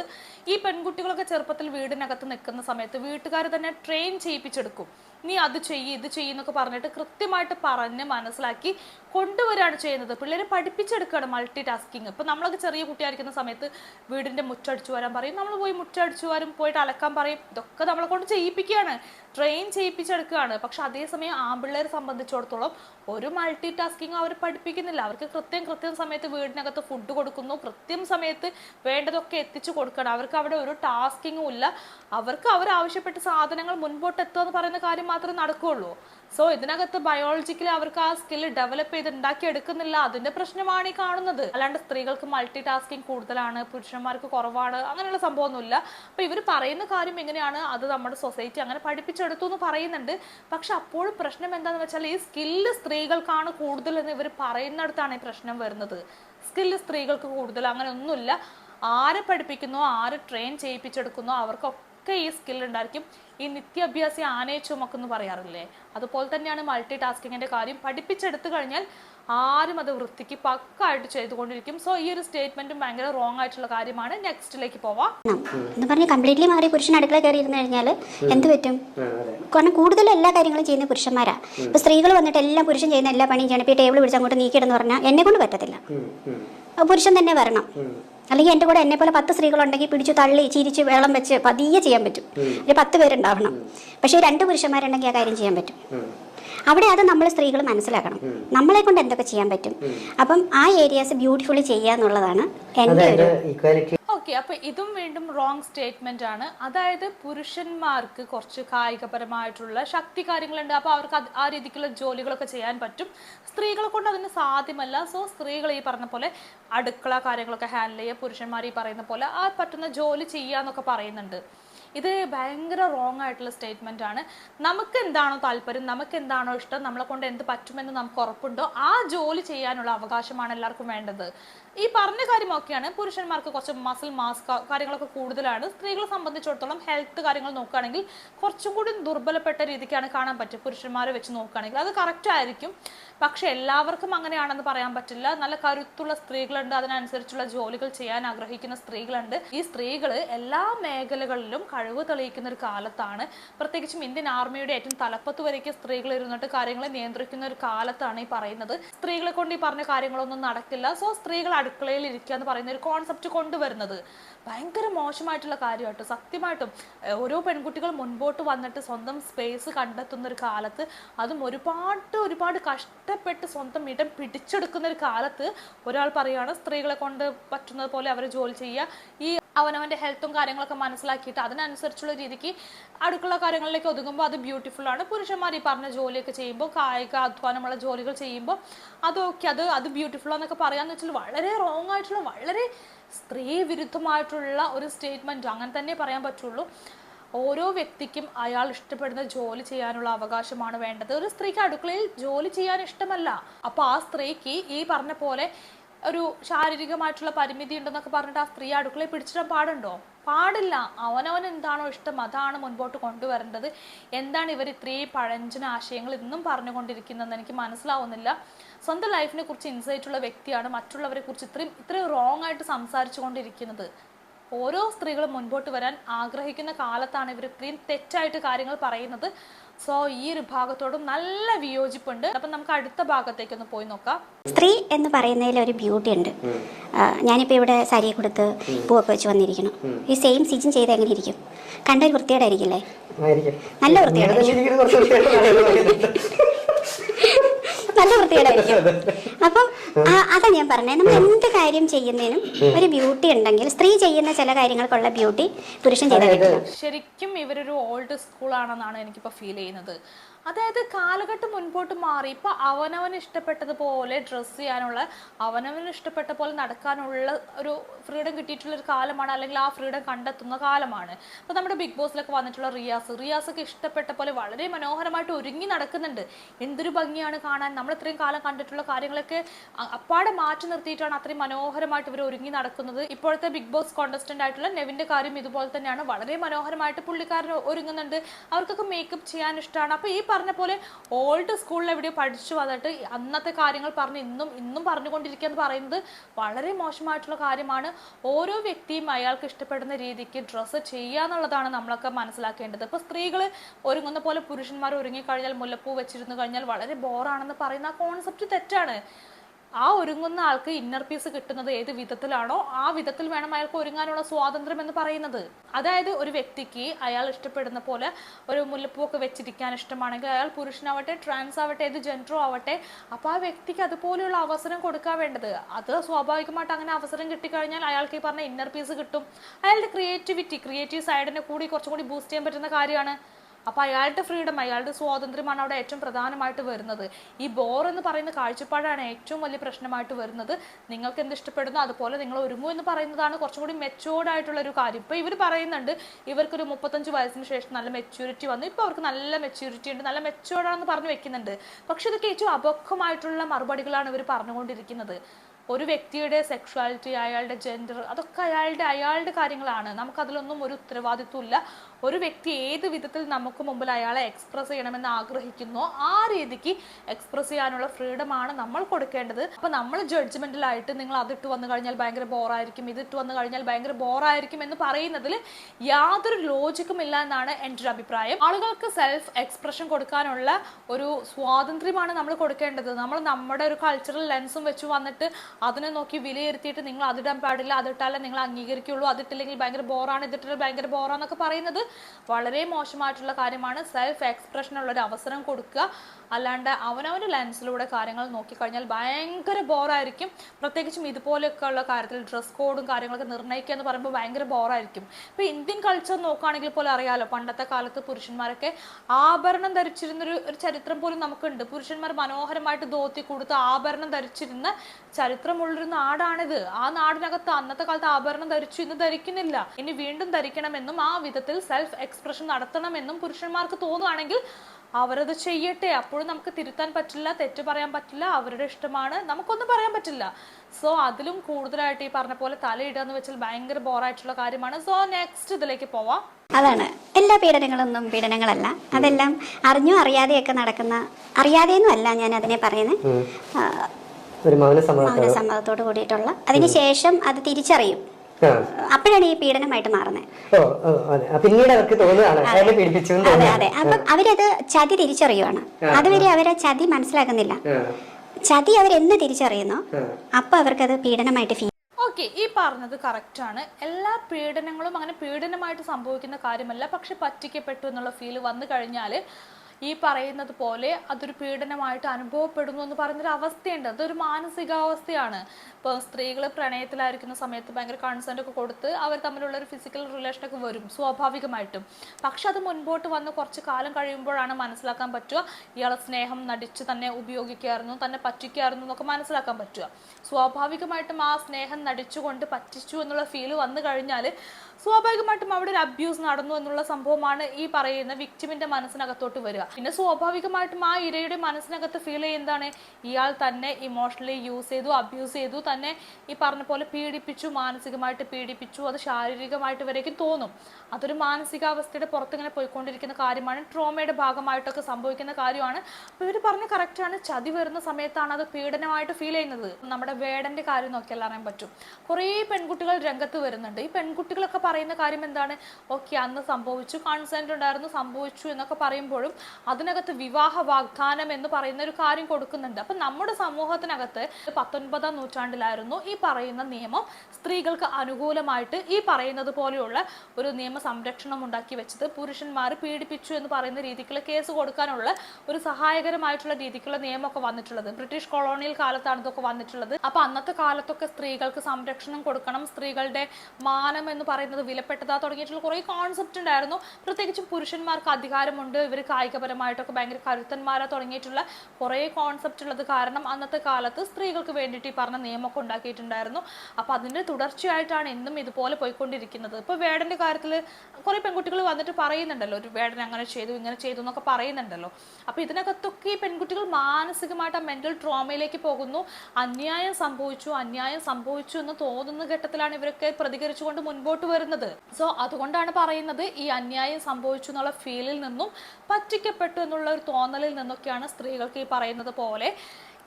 ഈ പെൺകുട്ടികളൊക്കെ ചെറുപ്പത്തിൽ വീടിനകത്ത് നിൽക്കുന്ന സമയത്ത് വീട്ടുകാർ തന്നെ ട്രെയിൻ ചെയ്യിപ്പിച്ചെടുക്കും. നീ അത് ചെയ്യ് ഇത് ചെയ്യുന്നൊക്കെ പറഞ്ഞിട്ട് കൃത്യമായിട്ട് പറഞ്ഞ് മനസ്സിലാക്കി കൊണ്ടുവരികയാണ് ചെയ്യുന്നത്. പിള്ളേരെ പഠിപ്പിച്ചെടുക്കുകയാണ് മൾട്ടി ടാസ്കിങ് ഇപ്പം നമ്മളൊക്കെ ചെറിയ കുട്ടിയായിരിക്കുന്ന സമയത്ത് വീടിന്റെ മുറ്റടിച്ചു വരാൻ പറയും. നമ്മൾ പോയി മുറ്റടിച്ചു വരും പോയിട്ട് അലക്കാൻ പറയും. ഇതൊക്കെ നമ്മളെ കൊണ്ട് ചെയ്യിപ്പിക്കുകയാണ്. ട്രെയിൻ ചെയ്യിപ്പിച്ചെടുക്കുകയാണ്. പക്ഷെ അതേസമയം ആൺപിള്ളേരെ സംബന്ധിച്ചിടത്തോളം ഒരു മൾട്ടി ടാസ്കിങ് അവർ പഠിപ്പിക്കുന്നില്ല. അവർക്ക് കൃത്യം കൃത്യം സമയത്ത് വീടിനകത്ത് ഫുഡ് കൊടുക്കുന്നു. കൃത്യം സമയത്ത് വേണ്ടതൊക്കെ എത്തിച്ചു കൊടുക്കണം അവർക്ക് അവിടെ ഒരു ടാസ്കിങ്ങും ഇല്ല. അവർക്ക് അവർ ആവശ്യപ്പെട്ട സാധനങ്ങൾ മുൻപോട്ട് എത്തുക എന്ന് പറയുന്ന കാര്യം മാത്രമേ നടക്കുകയുള്ളൂ സോ ഇതിനകത്ത് ബയോളജിക്കലി അവർക്ക് ആ സ്കിൽ ഡെവലപ്പ് ചെയ്ത് ഉണ്ടാക്കി എടുക്കുന്നില്ല അതിന്റെ പ്രശ്നമാണ് ഈ കാണുന്നത്. അല്ലാണ്ട് സ്ത്രീകൾക്ക് മൾട്ടി ടാസ്കിങ് കൂടുതലാണ് പുരുഷന്മാർക്ക് കുറവാണ് അങ്ങനെയുള്ള സംഭവമൊന്നുമില്ല. അപ്പൊ ഇവർ പറയുന്ന കാര്യം എങ്ങനെയാണ് അത് നമ്മുടെ സൊസൈറ്റി അങ്ങനെ പഠിപ്പിച്ചെടുത്തു എന്ന് പറയുന്നുണ്ട്. പക്ഷെ അപ്പോഴും പ്രശ്നം എന്താണെന്ന് വെച്ചാൽ ഈ സ്കില്ല് സ്ത്രീകൾക്കാണ് കൂടുതൽ എന്ന് ഇവർ പറയുന്നിടത്താണ് ഈ പ്രശ്നം വരുന്നത്. സ്കില്ല് സ്ത്രീകൾക്ക് കൂടുതൽ അങ്ങനെ ഒന്നുമില്ല ആരെ പഠിപ്പിക്കുന്നോ ആരെ ട്രെയിൻ ചെയ്യിപ്പിച്ചെടുക്കുന്നോ അവർക്കൊക്കെ ഈ സ്കിൽ ഉണ്ടായിരിക്കും ഈ നിത്യാഭ്യാസി ആനയെ ചുമക്കെന്ന് പറയാറില്ലേ? അതുപോലെ തന്നെയാണ് മൾട്ടി ടാസ്കിങ്ങിന്റെ കാര്യം. പഠിപ്പിച്ചെടുത്തു കഴിഞ്ഞാൽ ആരും അത് വൃത്തിക്ക് പക്കായിട്ട് ചെയ്തുകൊണ്ടിരിക്കും. സോ ഈ ഒരു സ്റ്റേറ്റ്മെന്റും ഭയങ്കര റോങ് ആയിട്ടുള്ള കാര്യമാണ്. നെക്സ്റ്റിലേക്ക് പോവാം. എന്ന് പറഞ്ഞ് കംപ്ലീറ്റ്ലി മാറി പുരുഷൻ അടുക്കള കയറി ഇരുന്ന് കഴിഞ്ഞാൽ എന്ത് പറ്റും? കാരണം കൂടുതൽ എല്ലാ കാര്യങ്ങളും ചെയ്യുന്ന പുരുഷന്മാരാ. ഇപ്പൊ സ്ത്രീകൾ വന്നിട്ട് എല്ലാം പുരുഷൻ ചെയ്യുന്ന എല്ലാ പണിയും ചെയ്യണം. ഇപ്പൊ ടേബിൾ പിടിച്ച് അങ്ങോട്ട് നീക്കിയിടെന്ന് പറഞ്ഞാൽ എന്നെ കൊണ്ട് പറ്റത്തില്ല. പുരുഷൻ തന്നെ വരണം. അല്ലെങ്കിൽ എന്റെ കൂടെ എന്നെ പോലെ പത്ത് സ്ത്രീകളുണ്ടെങ്കിൽ പിടിച്ചു തള്ളി ചിരിച്ച് വെള്ളം വെച്ച് പതിയെ ചെയ്യാൻ പറ്റും. ഒരു പത്ത് പേരുണ്ടാവണം. പക്ഷേ രണ്ട് പുരുഷന്മാരുണ്ടെങ്കിൽ ആ കാര്യം ചെയ്യാൻ പറ്റും. അവിടെ അത് നമ്മൾ സ്ത്രീകൾ മനസ്സിലാക്കണം. നമ്മളെ കൊണ്ട് എന്തൊക്കെ ചെയ്യാൻ പറ്റും. അപ്പം ആ ഏരിയാസ് ബ്യൂട്ടിഫുള്ളി ചെയ്യുക എന്നുള്ളതാണ് എന്റെ ഒരു അതായത് ഓക്കെ അപ്പൊ ഇതും വീണ്ടും റോങ് സ്റ്റേറ്റ്മെന്റ് ആണ്. അതായത് പുരുഷന്മാർക്ക് കുറച്ച് കായികപരമായിട്ടുള്ള ശക്തി കാര്യങ്ങളുണ്ട്. അപ്പൊ അവർക്ക് ആ രീതിക്കുള്ള ജോലികളൊക്കെ ചെയ്യാൻ പറ്റും. സ്ത്രീകളെ കൊണ്ട് അതിന് സാധ്യമല്ല. സോ സ്ത്രീകൾ ഈ പറഞ്ഞ പോലെ അടുക്കള കാര്യങ്ങളൊക്കെ ഹാൻഡിൽ ചെയ്യുക പുരുഷന്മാർ ഈ പറയുന്ന പോലെ ആ പറ്റുന്ന ജോലി ചെയ്യാന്നൊക്കെ പറയുന്നുണ്ട്. ഇത് ഭയങ്കര റോങ് ആയിട്ടുള്ള സ്റ്റേറ്റ്മെന്റ് ആണ്. നമുക്ക് എന്താണോ താല്പര്യം നമുക്ക് എന്താണോ ഇഷ്ടം നമ്മളെ കൊണ്ട് എന്ത് പറ്റുമെന്ന് നമുക്ക് ഉറപ്പുണ്ടോ? ആ ജോലി ചെയ്യാനുള്ള അവകാശമാണ് എല്ലാവർക്കും വേണ്ടത്. ഈ പറഞ്ഞ കാര്യം ഒക്കെയാണ് പുരുഷന്മാർക്ക് കുറച്ച് മസിൽ മാസ് കാര്യങ്ങളൊക്കെ കൂടുതലാണ്. സ്ത്രീകളെ സംബന്ധിച്ചിടത്തോളം ഹെൽത്ത് കാര്യങ്ങൾ നോക്കുകയാണെങ്കിൽ കുറച്ചും കൂടി ദുർബലപ്പെട്ട രീതിക്കാണ് കാണാൻ പറ്റുക. പുരുഷന്മാരെ വെച്ച് നോക്കുകയാണെങ്കിൽ അത് കറക്റ്റ് ആയിരിക്കും. പക്ഷെ എല്ലാവർക്കും അങ്ങനെയാണെന്ന് പറയാൻ പറ്റില്ല. നല്ല കരുത്തുള്ള സ്ത്രീകളുണ്ട്. അതിനനുസരിച്ചുള്ള ജോലികൾ ചെയ്യാൻ ആഗ്രഹിക്കുന്ന സ്ത്രീകളുണ്ട്. ഈ സ്ത്രീകൾ എല്ലാ മേഖലകളിലും കഴിവ് തെളിയിക്കുന്ന ഒരു കാലത്താണ്. പ്രത്യേകിച്ചും ഇന്ത്യൻ ആർമിയുടെ ഏറ്റവും തലപ്പത്ത് വരയ്ക്ക് സ്ത്രീകൾ ഇരുന്നിട്ട് കാര്യങ്ങളെ നിയന്ത്രിക്കുന്ന ഒരു കാലത്താണ് ഈ പറയുന്നത്. സ്ത്രീകളെ കൊണ്ട് ഈ പറഞ്ഞ കാര്യങ്ങളൊന്നും നടക്കില്ല. സോ സ്ത്രീകൾ അടുക്കളയിൽ ഇരിക്കുക എന്ന് പറയുന്ന ഒരു കോൺസെപ്റ്റ് കൊണ്ടുവരുന്നത്. ഭയങ്കര മോശമായിട്ടുള്ള കാര്യം കേട്ടോ സത്യമായിട്ടും ഓരോ പെൺകുട്ടികൾ മുൻപോട്ട് വന്നിട്ട് സ്വന്തം സ്പേസ് കണ്ടെത്തുന്ന ഒരു കാലത്ത് അതും ഒരുപാട് ഒരുപാട് കഷ്ടപ്പെട്ട് സ്വന്തം ഇടം പിടിച്ചെടുക്കുന്ന ഒരു കാലത്ത് ഒരാൾ പറയുകയാണ് സ്ത്രീകളെ കൊണ്ട് പറ്റുന്നത് പോലെ അവർ ജോലി ചെയ്യുക. ഈ അവനവന്റെ ഹെൽത്തും കാര്യങ്ങളൊക്കെ മനസ്സിലാക്കിയിട്ട് അതിനനുസരിച്ചുള്ള രീതിക്ക് അടുക്കള കാര്യങ്ങളിലേക്ക് ഒതുങ്ങുമ്പോൾ അത് ബ്യൂട്ടിഫുൾ ആണ്. പുരുഷന്മാർ ഈ പറഞ്ഞ ജോലിയൊക്കെ ചെയ്യുമ്പോൾ കായിക അധ്വാനമുള്ള ജോലികൾ ചെയ്യുമ്പോൾ അതൊക്കെ അത് അത് ബ്യൂട്ടിഫുൾ എന്നൊക്കെ പറയാന്ന് വെച്ചാൽ വളരെ റോങ് ആയിട്ടുള്ള വളരെ സ്ത്രീ വിരുദ്ധമായിട്ടുള്ള ഒരു സ്റ്റേറ്റ്മെന്റ് അങ്ങനെ തന്നെ പറയാൻ പറ്റുള്ളൂ. ഓരോ വ്യക്തിക്കും അയാൾ ഇഷ്ടപ്പെടുന്ന ജോലി ചെയ്യാനുള്ള അവകാശമാണ് വേണ്ടത്. ഒരു സ്ത്രീക്ക് അടുക്കളയിൽ ജോലി ചെയ്യാൻ ഇഷ്ടമല്ല. അപ്പോൾ ആ സ്ത്രീക്ക് ഈ പറഞ്ഞ പോലെ ഒരു ശാരീരികമായിട്ടുള്ള പരിമിതി ഉണ്ടെന്നൊക്കെ പറഞ്ഞിട്ട് ആ സ്ത്രീ അടുക്കളയിൽ പിടിച്ചിടാൻ പാടുണ്ടോ? പാടില്ല. അവനവൻ എന്താണോ ഇഷ്ടം അതാണ് മുൻപോട്ട് കൊണ്ടുവരേണ്ടത്. എന്താണ് ഇവർ ഇത്രയും പഴഞ്ചൻ ആശയങ്ങൾ ഇന്നും പറഞ്ഞുകൊണ്ടിരിക്കുന്നതെന്ന് എനിക്ക് മനസ്സിലാവുന്നില്ല. സ്വന്തം ലൈഫിനെ കുറിച്ച് ഇൻസൈറ്റ് ഉള്ള വ്യക്തിയാണ്. മറ്റുള്ളവരെ കുറിച്ച് ഇത്രയും ഇത്രയും റോങ് ആയിട്ട് സംസാരിച്ചു കൊണ്ടിരിക്കുന്നത് ഓരോ സ്ത്രീകളും മുൻപോട്ട് വരാൻ ആഗ്രഹിക്കുന്ന കാലത്താണ് ഇവർ ഇത്രയും തെറ്റായിട്ട് കാര്യങ്ങൾ പറയുന്നത്. സോ ഈ ഒരു ഭാഗത്തോടും നല്ല വിയോജിപ്പുണ്ട്. അപ്പം നമുക്ക് അടുത്ത ഭാഗത്തേക്ക് ഒന്ന് പോയി നോക്കാം. സ്ത്രീ എന്ന് പറയുന്നതിൽ ഒരു ബ്യൂട്ടി ഉണ്ട്. ഞാനിപ്പോൾ ഇവിടെ സാരി കൊടുത്ത് പൂവൊക്കെ വെച്ച് വന്നിരിക്കണം ഈ സെയിം സിജിൻ ചെയ്ത് എങ്ങനെ ഇരിക്കും? കണ്ടൊരു വൃത്തിയോടായിരിക്കില്ലേ ആയിരിക്കും. നല്ല വൃത്തിയോടായിരിക്കും ഇങ്ങനെ കുറച്ച് വൃത്തികേട് പറയുന്നത് പറയുന്നുണ്ട്. നല്ല വൃത്തിയായിട്ടായിരിക്കും അപ്പം അതാ ഞാൻ പറഞ്ഞത് നമ്മൾ എന്ത് കാര്യം ചെയ്യുന്നതിനും ഒരു ബ്യൂട്ടി ഉണ്ടെങ്കിൽ സ്ത്രീ ചെയ്യുന്ന ചില കാര്യങ്ങൾക്കുള്ള ബ്യൂട്ടി പുരുഷൻ ചെയ്ത ശരിക്കും ഇവരൊരു ഓൾഡ് സ്കൂളാണെന്നാണ് എനിക്കിപ്പോൾ ഫീൽ ചെയ്യുന്നത്. അതായത് കാലഘട്ടം മുൻപോട്ട് മാറി. ഇപ്പൊ അവനവന് ഇഷ്ടപ്പെട്ടതുപോലെ ഡ്രസ്സ് ചെയ്യാനുള്ള അവനവന് ഇഷ്ടപ്പെട്ട പോലെ നടക്കാനുള്ള ഒരു ഫ്രീഡം കിട്ടിയിട്ടുള്ള ഒരു കാലമാണ്. അല്ലെങ്കിൽ ആ ഫ്രീഡം കണ്ടെത്തുന്ന കാലമാണ്. ഇപ്പൊ നമ്മുടെ ബിഗ് ബോസിലൊക്കെ വന്നിട്ടുള്ള റിയാസ്. റിയാസ് ഒക്കെ ഇഷ്ടപ്പെട്ട പോലെ വളരെ മനോഹരമായിട്ട് ഒരുങ്ങി നടക്കുന്നുണ്ട്. എന്തൊരു ഭംഗിയാണ് കാണാൻ. നമ്മൾ ഇത്രയും കാലം കണ്ടിട്ടുള്ള കാര്യങ്ങളൊക്കെ അപ്പാടെ മാറ്റി നിർത്തിയിട്ടാണ് അത്രയും മനോഹരമായിട്ട് ഇവർ ഒരുങ്ങി നടക്കുന്നത്. ഇപ്പോഴത്തെ ബിഗ് ബോസ് കോണ്ടസ്റ്റന്റ് ആയിട്ടുള്ള നെവിന്റെ കാര്യം ഇതുപോലെ തന്നെയാണ്. വളരെ മനോഹരമായിട്ട് പുള്ളിക്കാരൻ ഒരുങ്ങുന്നുണ്ട്. അവർക്കൊക്കെ മേക്കപ്പ് ചെയ്യാൻ ഇഷ്ടമാണ് അപ്പൊ ഈ പറഞ്ഞ പോലെ ഓൾഡ് സ്കൂളിൽ എവിടെയോ പഠിച്ചു വന്നിട്ട് അന്നത്തെ കാര്യങ്ങൾ പറഞ്ഞ് ഇന്നും ഇന്നും പറഞ്ഞുകൊണ്ടിരിക്കുക എന്ന് പറയുന്നത് വളരെ മോശമായിട്ടുള്ള കാര്യമാണ്. ഓരോ വ്യക്തിയും അയാൾക്ക് ഇഷ്ടപ്പെടുന്ന രീതിക്ക് ഡ്രസ്സ് ചെയ്യുക എന്നുള്ളതാണ് നമ്മളൊക്കെ മനസ്സിലാക്കേണ്ടത്. ഇപ്പൊ സ്ത്രീകൾ ഒരുങ്ങുന്ന പോലെ പുരുഷന്മാർ ഒരുങ്ങിക്കഴിഞ്ഞാൽ മുല്ലപ്പൂ വെച്ചിരുന്നു കഴിഞ്ഞാൽ വളരെ ബോറാണെന്ന് പറയുന്ന ആ കോൺസെപ്റ്റ് തെറ്റാണ്. ആ ഒരുങ്ങുന്ന ആൾക്ക് ഇന്നർ പീസ് കിട്ടുന്നത് ഏത് വിധത്തിലാണോ ആ വിധത്തിൽ വേണം അയാൾക്ക് ഒരുങ്ങാനുള്ള സ്വാതന്ത്ര്യം എന്ന് പറയുന്നത്. അതായത് ഒരു വ്യക്തിക്ക് അയാൾ ഇഷ്ടപ്പെടുന്ന പോലെ ഒരു മുല്ലപ്പൂവൊക്കെ വെച്ചിരിക്കാൻ ഇഷ്ടമാണെങ്കിൽ അയാൾ പുരുഷനാവട്ടെ ട്രാൻസ് ആവട്ടെ ഏത് ജെൻഡറോ ആവട്ടെ അപ്പോൾ ആ വ്യക്തിക്ക് അതുപോലെയുള്ള അവസരം കൊടുക്കാൻ വേണ്ടത്. അത് സ്വാഭാവികമായിട്ട് അങ്ങനെ അവസരം കിട്ടിക്കഴിഞ്ഞാൽ അയാൾക്ക് ഈ പറഞ്ഞ ഇന്നർ പീസ് കിട്ടും. അയാളുടെ ക്രിയേറ്റിവിറ്റി ക്രിയേറ്റീവ് സൈഡിനെ കൂടി കുറച്ചും കൂടി ബൂസ്റ്റ് ചെയ്യാൻ പറ്റുന്ന കാര്യമാണ്. അപ്പൊ അയാളുടെ ഫ്രീഡം അയാളുടെ സ്വാതന്ത്ര്യമാണ് അവിടെ ഏറ്റവും പ്രധാനമായിട്ട് വരുന്നത്. ഈ ബോർ എന്ന് പറയുന്ന കാഴ്ചപ്പാടാണ് ഏറ്റവും വലിയ പ്രശ്നമായിട്ട് വരുന്നത്. നിങ്ങൾക്ക് എന്ത് ഇഷ്ടപ്പെടുന്നു അതുപോലെ നിങ്ങൾ ഒരുങ്ങൂ എന്ന് പറയുന്നതാണ് കുറച്ചും കൂടി മെച്ചോർഡ് ആയിട്ടുള്ള ഒരു കാര്യം. ഇപ്പൊ ഇവർ പറയുന്നുണ്ട് ഇവർക്കൊരു മുപ്പത്തഞ്ച് വയസ്സിന് ശേഷം നല്ല മെച്യൂരിറ്റി വന്നു. ഇപ്പൊ അവർക്ക് നല്ല മെച്യൂരിറ്റി ഉണ്ട് നല്ല മെച്ചോർഡ് ആണെന്ന് പറഞ്ഞു വെക്കുന്നുണ്ട്. പക്ഷെ ഇതൊക്കെ ഏറ്റവും അപക്വമായിട്ടുള്ള മറുപടികളാണ് ഇവർ പറഞ്ഞുകൊണ്ടിരിക്കുന്നത്. ഒരു വ്യക്തിയുടെ സെക്ഷുവാലിറ്റി അയാളുടെ ജെൻഡർ അതൊക്കെ അയാളുടെ അയാളുടെ കാര്യങ്ങളാണ്. നമുക്കതിലൊന്നും ഒരു ഉത്തരവാദിത്വമില്ല ഒരു വ്യക്തി ഏത് വിധത്തിൽ നമുക്ക് മുമ്പിൽ അയാളെ എക്സ്പ്രസ് ചെയ്യണമെന്ന് ആഗ്രഹിക്കുന്നോ ആ രീതിക്ക് എക്സ്പ്രസ് ചെയ്യാനുള്ള ആണ് നമ്മൾ കൊടുക്കേണ്ടത്. അപ്പൊ നമ്മൾ ജഡ്ജ്മെന്റിലായിട്ട് നിങ്ങൾ അതിട്ട് വന്നു കഴിഞ്ഞാൽ ഭയങ്കര ബോറായിരിക്കും ഇതിട്ട് വന്നു കഴിഞ്ഞാൽ ഭയങ്കര ബോറായിരിക്കും എന്ന് പറയുന്നതിൽ യാതൊരു ലോജിക്കും ഇല്ല എന്നാണ് എന്റെ ഒരു അഭിപ്രായം. ആളുകൾക്ക് സെൽഫ് എക്സ്പ്രഷൻ കൊടുക്കാനുള്ള ഒരു സ്വാതന്ത്ര്യമാണ് നമ്മൾ കൊടുക്കേണ്ടത്. നമ്മൾ നമ്മുടെ ഒരു കൾച്ചറൽ ലെൻസും വെച്ച് വന്നിട്ട് അതിനെ നോക്കി വിലയിരുത്തിയിട്ട് നിങ്ങൾ അതിടാൻ പാടില്ല അതിട്ടാലേ നിങ്ങൾ അംഗീകരിക്കുള്ളൂ അതിട്ടില്ലെങ്കിൽ ഭയങ്കര ബോറാണ് ഇതിട്ടിട്ട് ഭയങ്കര ബോറാണെന്നൊക്കെ പറയുന്നത് വളരെ മോശമായിട്ടുള്ള കാര്യമാണ്. സെൽഫ് എക്സ്പ്രഷനുള്ള ഒരു അവസരം കൊടുക്കുക. അല്ലാണ്ട് അവനവന്റെ ലെൻസിലൂടെ കാര്യങ്ങൾ നോക്കിക്കഴിഞ്ഞാൽ ഭയങ്കര ബോറായിരിക്കും പ്രത്യേകിച്ചും ഇതുപോലെയൊക്കെ ഉള്ള കാര്യത്തിൽ ഡ്രസ് കോഡും കാര്യങ്ങളൊക്കെ നിർണയിക്കുക എന്ന് പറയുമ്പോൾ ഭയങ്കര ബോറായിരിക്കും ഇപ്പോൾ ഇന്ത്യൻ കൾച്ചർ നോക്കുകയാണെങ്കിൽ പോലും അറിയാലോ പണ്ടത്തെ കാലത്ത് പുരുഷന്മാരൊക്കെ ആഭരണം ധരിച്ചിരുന്നൊരു ഒരു ചരിത്രം പോലും നമുക്കുണ്ട്. പുരുഷന്മാർ മനോഹരമായിട്ട് ധോത്തി കൊടുത്ത് ആഭരണം ധരിച്ചിരുന്ന ചരിത്രമുള്ളൊരു നാടാണിത്. ആ നാടിനകത്ത് അന്നത്തെ കാലത്ത് ആഭരണം ധരിച്ചു ഇന്ന് ധരിക്കുന്നില്ല. ഇനി വീണ്ടും ധരിക്കണമെന്നും ആ വിധത്തിൽ സെൽഫ് എക്സ്പ്രഷൻ നടത്തണമെന്നും പുരുഷന്മാർക്ക് തോന്നുകയാണെങ്കിൽ അവരത് ചെയ്യട്ടെ. അപ്പോഴും നമുക്ക് തിരുത്താൻ പറ്റില്ല തെറ്റ് പറയാൻ പറ്റില്ല അവരുടെ ഇഷ്ടമാണ്. നമുക്കൊന്നും പറയാൻ പറ്റില്ല. സോ അതിലും കൂടുതലായിട്ട് ഈ പറഞ്ഞ പോലെ തലയിടുക എന്ന് വെച്ചാൽ ഭയങ്കര ബോറായിട്ടുള്ള കാര്യമാണ്. സോ നെക്സ്റ്റ് ഇതിലേക്ക് പോവാം. അതാണ്. എല്ലാ പീഡനങ്ങളൊന്നും പീഡനങ്ങളല്ല. അതെല്ലാം അറിഞ്ഞോ അറിയാതെയൊക്കെ നടക്കുന്ന അറിയാതെയൊന്നും അല്ല ഞാൻ അതിനെ പറയുന്നത്. മൗനസമ്മതത്തോട്. കൂടിയിട്ടുള്ള. അതിനുശേഷം അത് തിരിച്ചറിയും. അപ്പോഴാണ് ഈ പീഡനമായിട്ട് മാറുന്നത് പിന്നീട് അവർക്ക് തോന്നുകയാണ് അയാളെ അതെ തോന്നുകയാണ്. അതെ. അപ്പം അവരത് ചതി തിരിച്ചറിയുവാണ്. അതുവരെ അവരെ ചതി മനസ്സിലാക്കുന്നില്ല. ചതി അവരെന്ന് തിരിച്ചറിയുന്നോ. അപ്പൊ അവർക്കത് പീഡനമായിട്ട് ഫീൽ ഓക്കെ ഈ പറഞ്ഞത് കറക്റ്റ് ആണ്. എല്ലാ പീഡനങ്ങളും അങ്ങനെ പീഡനമായിട്ട് സംഭവിക്കുന്ന കാര്യമല്ല. പക്ഷെ പറ്റിക്കപ്പെട്ടു എന്നുള്ള ഫീൽ വന്നു കഴിഞ്ഞാൽ ഈ പറയുന്നത് പോലെ അതൊരു പീഡനമായിട്ട് അനുഭവപ്പെടുന്നു എന്ന് പറയുന്നൊരു അവസ്ഥയുണ്ട്. അതൊരു മാനസികാവസ്ഥയാണ്. ഇപ്പോൾ സ്ത്രീകൾ പ്രണയത്തിലായിരിക്കുന്ന സമയത്ത് ഭയങ്കര കൺസേൺ ഒക്കെ കൊടുത്ത് അവർ തമ്മിലുള്ള ഒരു ഫിസിക്കൽ റിലേഷനൊക്കെ വരും സ്വാഭാവികമായിട്ടും. പക്ഷെ അത് മുൻപോട്ട് വന്ന് കുറച്ച് കാലം കഴിയുമ്പോഴാണ് മനസ്സിലാക്കാൻ പറ്റുക ഇയാളെ സ്നേഹം നടിച്ച് തന്നെ ഉപയോഗിക്കായിരുന്നു തന്നെ പറ്റിക്കായിരുന്നു എന്നൊക്കെ മനസ്സിലാക്കാൻ പറ്റുക. സ്വാഭാവികമായിട്ടും ആ സ്നേഹം നടിച്ചുകൊണ്ട് പറ്റിച്ചു എന്നുള്ള ഫീൽ വന്നു കഴിഞ്ഞാൽ സ്വാഭാവികമായിട്ടും അവിടെ ഒരു അബ്യൂസ് നടന്നു എന്നുള്ള സംഭവമാണ് ഈ പറയുന്ന വിക്ടിമിന്റെ മനസ്സിനകത്തോട്ട് വരിക. പിന്നെ സ്വാഭാവികമായിട്ടും ആ ഇരയുടെ മനസ്സിനകത്ത് ഫീൽ ചെയ്യുന്നതാണ് ഇയാൾ തന്നെ ഇമോഷണലി യൂസ് ചെയ്തു അബ്യൂസ് ചെയ്തു തന്നെ ഈ പറഞ്ഞ പോലെ പീഡിപ്പിച്ചു മാനസികമായിട്ട് പീഡിപ്പിച്ചു അത് ശാരീരികമായിട്ട് വരേക്കും തോന്നും. അതൊരു മാനസികാവസ്ഥയുടെ പുറത്തിങ്ങനെ പോയിക്കൊണ്ടിരിക്കുന്ന കാര്യമാണ്. ട്രോമയുടെ ഭാഗമായിട്ടൊക്കെ സംഭവിക്കുന്ന കാര്യമാണ്. അപ്പോൾ ഇവർ പറഞ്ഞ കറക്റ്റാണ് ചതി വരുന്ന സമയത്താണ് അത് പീഡനമായിട്ട് ഫീൽ ചെയ്യുന്നത്. നമ്മുടെ വേടന്റെ കാര്യം നോക്കിയാൽ അറിയാൻ പറ്റും. കുറേ പെൺകുട്ടികൾ രംഗത്ത് വരുന്നുണ്ട്. ഈ പെൺകുട്ടികളൊക്കെ പറയുന്ന കാര്യം എന്താണ്? ഓക്കെ അന്ന് സംഭവിച്ചു കൺസെന്റ് ഉണ്ടായിരുന്നു സംഭവിച്ചു എന്നൊക്കെ പറയുമ്പോഴും അതിനകത്ത് വിവാഹ വാഗ്ദാനം എന്ന് പറയുന്ന ഒരു കാര്യം കൊടുക്കുന്നുണ്ട്. അപ്പൊ നമ്മുടെ സമൂഹത്തിനകത്ത് പത്തൊൻപതാം നൂറ്റാണ്ടിലായിരുന്നു ഈ പറയുന്ന നിയമം സ്ത്രീകൾക്ക് അനുകൂലമായിട്ട് ഈ പറയുന്നത് പോലെയുള്ള ഒരു നിയമ സംരക്ഷണം ഉണ്ടാക്കി വെച്ചത്. പുരുഷന്മാർ പീഡിപ്പിച്ചു എന്ന് പറയുന്ന രീതിക്കുള്ള കേസ് കൊടുക്കാനുള്ള ഒരു സഹായകരമായിട്ടുള്ള രീതിക്കുള്ള നിയമമൊക്കെ വന്നിട്ടുള്ളത്. ബ്രിട്ടീഷ് കൊളോണിയൽ കാലത്താണ് ഇതൊക്കെ വന്നിട്ടുള്ളത്. അപ്പൊ അന്നത്തെ കാലത്തൊക്കെ സ്ത്രീകൾക്ക് സംരക്ഷണം കൊടുക്കണം സ്ത്രീകളുടെ മാനം എന്ന് പറയുന്നത് വിലപ്പെട്ടതാ തുടങ്ങിയിട്ടുള്ള കുറേ കോൺസെപ്റ്റ് ഉണ്ടായിരുന്നു. പ്രത്യേകിച്ചും പുരുഷന്മാർക്ക് അധികാരമുണ്ട്. ഇവർ കായികപരമായിട്ടൊക്കെ ഭയങ്കര കരുത്തന്മാരാ തുടങ്ങിയിട്ടുള്ള കുറേ കോൺസെപ്റ്റ് ഉള്ളത്. കാരണം അന്നത്തെ കാലത്ത് സ്ത്രീകൾക്ക് വേണ്ടിയിട്ട് ഈ പറഞ്ഞ നിയമമൊക്കെ ഉണ്ടാക്കിയിട്ടുണ്ടായിരുന്നു. അപ്പൊ അതിന്റെ തുടർച്ചയായിട്ടാണ് എന്നും ഇതുപോലെ പോയിക്കൊണ്ടിരിക്കുന്നത്. ഇപ്പൊ വേടന്റെ കാര്യത്തിൽ കുറേ പെൺകുട്ടികൾ വന്നിട്ട് പറയുന്നുണ്ടല്ലോ. ഒരു വേടൻ അങ്ങനെ ചെയ്തു ഇങ്ങനെ ചെയ്തു എന്നൊക്കെ പറയുന്നുണ്ടല്ലോ. അപ്പോൾ ഇതിനകത്തൊക്കെ ഈ പെൺകുട്ടികൾ മാനസികമായിട്ട് ആ മെന്റൽ ട്രോമയിലേക്ക് പോകുന്നു. അന്യായം സംഭവിച്ചു അന്യായം സംഭവിച്ചു എന്ന് തോന്നുന്ന ഘട്ടത്തിലാണ് ഇവരൊക്കെ പ്രതികരിച്ചുകൊണ്ട് മുൻപോട്ട് വരുന്നത്. സോ അതുകൊണ്ടാണ് പറയുന്നത് ഈ അന്യായം സംഭവിച്ചു എന്നുള്ള ഫീലിൽ നിന്നും പറ്റിക്കപ്പെട്ടു എന്നുള്ള ഒരു തോന്നലിൽ നിന്നൊക്കെയാണ് സ്ത്രീകൾക്ക് ഈ പറയുന്നത് പോലെ.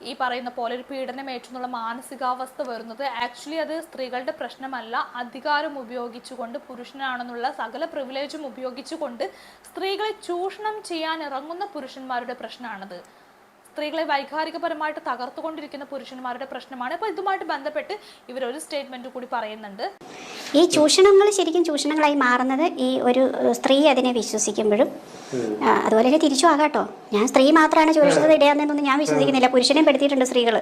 ഈ പറയുന്ന പോലെ ഒരു പീഡനം ഏറ്റുന്നുള്ള മാനസികാവസ്ഥ വരുന്നത്. ആക്ച്വലി അത് സ്ത്രീകളുടെ പ്രശ്നമല്ല. അധികാരം ഉപയോഗിച്ചുകൊണ്ട് പുരുഷനാണെന്നുള്ള സകല പ്രിവിലേജും ഉപയോഗിച്ചുകൊണ്ട് സ്ത്രീകളെ ചൂഷണം ചെയ്യാൻ ഇറങ്ങുന്ന പുരുഷന്മാരുടെ പ്രശ്നമാണത്. സ്ത്രീകളെ വൈകാരികപരമായിട്ട് തകർത്തുകൊണ്ടിരിക്കുന്ന പുരുഷന്മാരുടെ പ്രശ്നമാണ്. അപ്പോൾ ഇതുമായിട്ട് ബന്ധപ്പെട്ട് ഇവരൊരു ഒരു സ്റ്റേറ്റ്മെന്റ് കൂടി പറയുന്നുണ്ട്. ഈ ചൂഷണങ്ങൾ ശരിക്കും ചൂഷണങ്ങളായി മാറുന്നത് ഈ ഒരു സ്ത്രീ അതിനെ വിശ്വസിക്കുമ്പോഴും അതുപോലെ തന്നെ തിരിച്ചു ആകാട്ടോ ഞാൻ സ്ത്രീ മാത്രമാണ് ചോദിച്ചത് ഇടയാന്നൊന്നും ഞാൻ വിശ്വസിക്കുന്നില്ല. പുരുഷനെയും പെടുത്തിയിട്ടുണ്ട് സ്ത്രീകൾ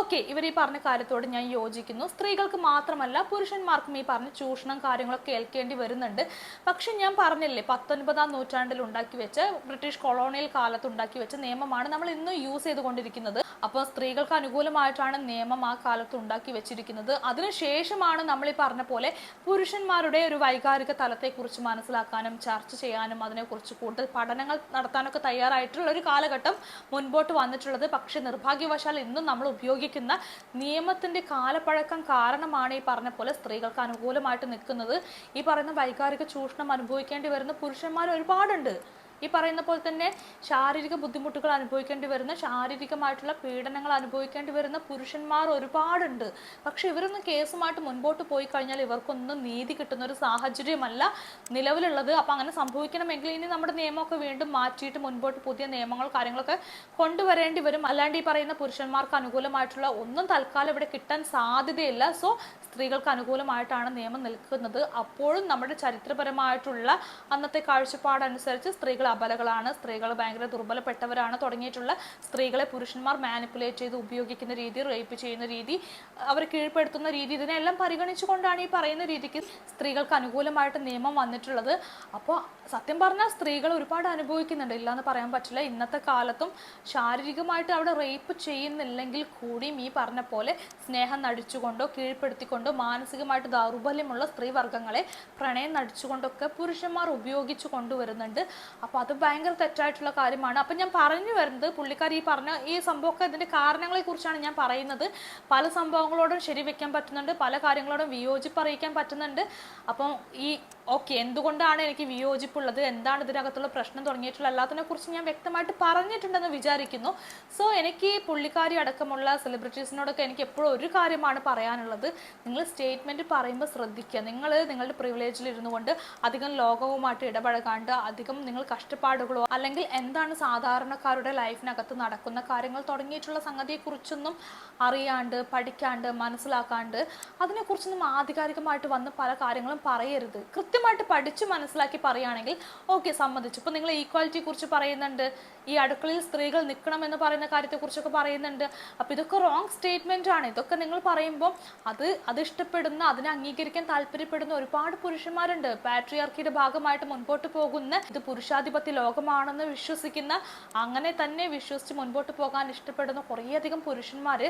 ഓക്കെ ഇവർ ഈ പറഞ്ഞ കാര്യത്തോട് ഞാൻ യോജിക്കുന്നു. സ്ത്രീകൾക്ക് മാത്രമല്ല പുരുഷന്മാർക്കും ഈ പറഞ്ഞ ചൂഷണം കാര്യങ്ങളൊക്കെ ഏൽക്കേണ്ടി വരുന്നുണ്ട്. പക്ഷെ ഞാൻ പറഞ്ഞില്ലേ പത്തൊൻപതാം നൂറ്റാണ്ടിൽ ഉണ്ടാക്കി വെച്ച ബ്രിട്ടീഷ് കൊളോണിയൽ കാലത്ത് ഉണ്ടാക്കി വെച്ച നിയമമാണ് നമ്മൾ ഇന്നും യൂസ് ചെയ്തുകൊണ്ടിരിക്കുന്നത്. അപ്പോൾ സ്ത്രീകൾക്ക് അനുകൂലമായിട്ടാണ് നിയമം ആ കാലത്ത് ഉണ്ടാക്കി വെച്ചിരിക്കുന്നത്. അതിനുശേഷമാണ് നമ്മൾ ഈ പറഞ്ഞ പോലെ പുരുഷന്മാരുടെ ഒരു വൈകാരിക തലത്തെക്കുറിച്ച് മനസ്സിലാക്കാനും ചർച്ച ചെയ്യാനും അതിനെക്കുറിച്ച് കൂടുതൽ പഠനങ്ങൾ നടത്താനൊക്കെ തയ്യാറായിട്ടുള്ള ഒരു കാലഘട്ടം മുൻപോട്ട് വന്നിട്ടുള്ളത്. പക്ഷേ നിർഭാഗ്യവശാൽ ഇന്നും നമ്മൾ ഉപയോഗിക്കുന്ന നിയമത്തിന്റെ കാലപ്പഴക്കം കാരണമാണ് ഈ പറഞ്ഞ പോലെ സ്ത്രീകൾക്ക് അനുകൂലമായിട്ട് നിൽക്കുന്നത്. ഈ പറയുന്ന വൈകാരിക ചൂഷണം അനുഭവിക്കേണ്ടി വരുന്ന പുരുഷന്മാർ ഒരുപാടുണ്ട്. ഈ പറയുന്ന പോലെ തന്നെ ശാരീരിക ബുദ്ധിമുട്ടുകൾ അനുഭവിക്കേണ്ടി വരുന്ന ശാരീരികമായിട്ടുള്ള പീഡനങ്ങൾ അനുഭവിക്കേണ്ടി വരുന്ന പുരുഷന്മാർ ഒരുപാടുണ്ട്. പക്ഷെ ഇവരൊന്നും കേസുമായിട്ട് മുൻപോട്ട് പോയി കഴിഞ്ഞാൽ ഇവർക്കൊന്നും നീതി കിട്ടുന്ന ഒരു സാഹചര്യമല്ല നിലവിലുള്ളത്. അപ്പം അങ്ങനെ സംഭവിക്കണമെങ്കിൽ ഇനി നമ്മുടെ നിയമമൊക്കെ വീണ്ടും മാറ്റിയിട്ട് മുൻപോട്ട് പുതിയ നിയമങ്ങൾ കാര്യങ്ങളൊക്കെ കൊണ്ടുവരേണ്ടി വരും. അല്ലാണ്ട് ഈ പറയുന്ന പുരുഷന്മാർക്ക് അനുകൂലമായിട്ടുള്ള ഒന്നും തൽക്കാലം ഇവിടെ കിട്ടാൻ സാധ്യതയില്ല. സോ സ്ത്രീകൾക്ക് അനുകൂലമായിട്ടാണ് നിയമം നിൽക്കുന്നത്. അപ്പോഴും നമ്മുടെ ചരിത്രപരമായിട്ടുള്ള അന്നത്തെ കാഴ്ചപ്പാടനുസരിച്ച് സ്ത്രീകൾ അബലകളാണ് സ്ത്രീകൾ ഭയങ്കര ദുർബലപ്പെട്ടവരാണ്. തുടങ്ങിയിട്ടുള്ള സ്ത്രീകളെ പുരുഷന്മാർ മാനിപ്പുലേറ്റ് ചെയ്ത് ഉപയോഗിക്കുന്ന രീതി റേപ്പ് ചെയ്യുന്ന രീതി അവരെ കീഴ്പ്പെടുത്തുന്ന രീതി ഇതിനെല്ലാം പരിഗണിച്ചുകൊണ്ടാണ് ഈ പറയുന്ന രീതിക്ക് സ്ത്രീകൾക്ക് അനുകൂലമായിട്ട് നിയമം വന്നിട്ടുള്ളത്. അപ്പോൾ സത്യം പറഞ്ഞാൽ സ്ത്രീകൾ ഒരുപാട് അനുഭവിക്കുന്നുണ്ട്. ഇല്ലാന്ന് പറയാൻ പറ്റില്ല. ഇന്നത്തെ കാലത്തും ശാരീരികമായിട്ട് അവിടെ റേപ്പ് ചെയ്യുന്നില്ലെങ്കിൽ കൂടിയും ഈ പറഞ്ഞ പോലെ സ്നേഹം നടിച്ചുകൊണ്ടോ കീഴ്പ്പെടുത്തിക്കൊണ്ടോ മാനസികമായിട്ട് ദൗർബല്യമുള്ള സ്ത്രീവർഗങ്ങളെ പ്രണയം നടിച്ചുകൊണ്ടൊക്കെ പുരുഷന്മാർ ഉപയോഗിച്ചു കൊണ്ടുവരുന്നുണ്ട്. അപ്പോൾ അത് ഭയങ്കര തെറ്റായിട്ടുള്ള കാര്യമാണ്. അപ്പം ഞാൻ പറഞ്ഞു വരുന്നത് പുള്ളിക്കാരി ഈ പറഞ്ഞ ഈ സംഭവമൊക്കെ ഇതിന്റെ കാരണങ്ങളെ കുറിച്ചാണ് ഞാൻ പറയുന്നത്. പല സംഭവങ്ങളോടും ശരിവെക്കാൻ പറ്റുന്നുണ്ട് പല കാര്യങ്ങളോടും വിയോജിപ്പ് അറിയിക്കാൻ പറ്റുന്നുണ്ട്. അപ്പം ഈ ഓക്കെ എന്തുകൊണ്ടാണ് എനിക്ക് വിയോജിപ്പുള്ളത്? എന്താണ് ഇതിനകത്തുള്ള പ്രശ്നം തുടങ്ങിയിട്ടുള്ള എല്ലാത്തിനെ കുറിച്ച് ഞാൻ വ്യക്തമായിട്ട് പറഞ്ഞിട്ടുണ്ടെന്ന് വിചാരിക്കുന്നു. സോ എനിക്ക് പുള്ളിക്കാരി അടക്കമുള്ള സെലിബ്രിറ്റീസിനോടൊക്കെ എനിക്ക് എപ്പോഴും ഒരു കാര്യമാണ് പറയാനുള്ളത്. നിങ്ങൾ സ്റ്റേറ്റ്മെന്റ് പറയുമ്പോൾ ശ്രദ്ധിക്കുക. നിങ്ങൾ നിങ്ങളുടെ പ്രിവിലേജിൽ ഇരുന്നു കൊണ്ട് അധികം ലോകവുമായിട്ട് ഇടപഴകാണ്ട് അധികം നിങ്ങൾ കഷ്ടപ്പാടുകളോ അല്ലെങ്കിൽ എന്താണ് സാധാരണക്കാരുടെ ലൈഫിനകത്ത് നടക്കുന്ന കാര്യങ്ങൾ തുടങ്ങിയിട്ടുള്ള സംഗതിയെക്കുറിച്ചൊന്നും അറിയാണ്ട് പഠിക്കാണ്ട് മനസ്സിലാക്കാണ്ട് അതിനെക്കുറിച്ചൊന്നും ആധികാരികമായിട്ട് വന്ന് പല കാര്യങ്ങളും പറയരുത്. കൃത്യമായിട്ട് പഠിച്ചു മനസ്സിലാക്കി പറയുകയാണെങ്കിൽ ഓക്കെ സമ്മതിച്ചു. ഇപ്പം നിങ്ങൾ ഈക്വാലിറ്റിയെ കുറിച്ച് പറയുന്നുണ്ട് ഈ അടുക്കളയിൽ സ്ത്രീകൾ നിൽക്കണം എന്ന് പറയുന്ന കാര്യത്തെക്കുറിച്ചൊക്കെ പറയുന്നുണ്ട്. അപ്പം ഇതൊക്കെ റോങ് സ്റ്റേറ്റ്മെന്റ് ആണ്. ഇതൊക്കെ നിങ്ങൾ പറയുമ്പോൾ അത് അത് ഇഷ്ടപ്പെടുന്ന അതിനെ അംഗീകരിക്കാൻ താല്പര്യപ്പെടുന്ന ഒരുപാട് പുരുഷന്മാരുണ്ട്. പാട്രിയാർക്കിയുടെ ഭാഗമായിട്ട് മുൻപോട്ട് പോകുന്ന ഇത് പുരുഷാധിപത്യ ലോകമാണെന്ന് വിശ്വസിക്കുന്ന അങ്ങനെ തന്നെ വിശ്വസിച്ച് മുൻപോട്ട് പോകാൻ ഇഷ്ടപ്പെടുന്ന കുറേയധികം പുരുഷന്മാർ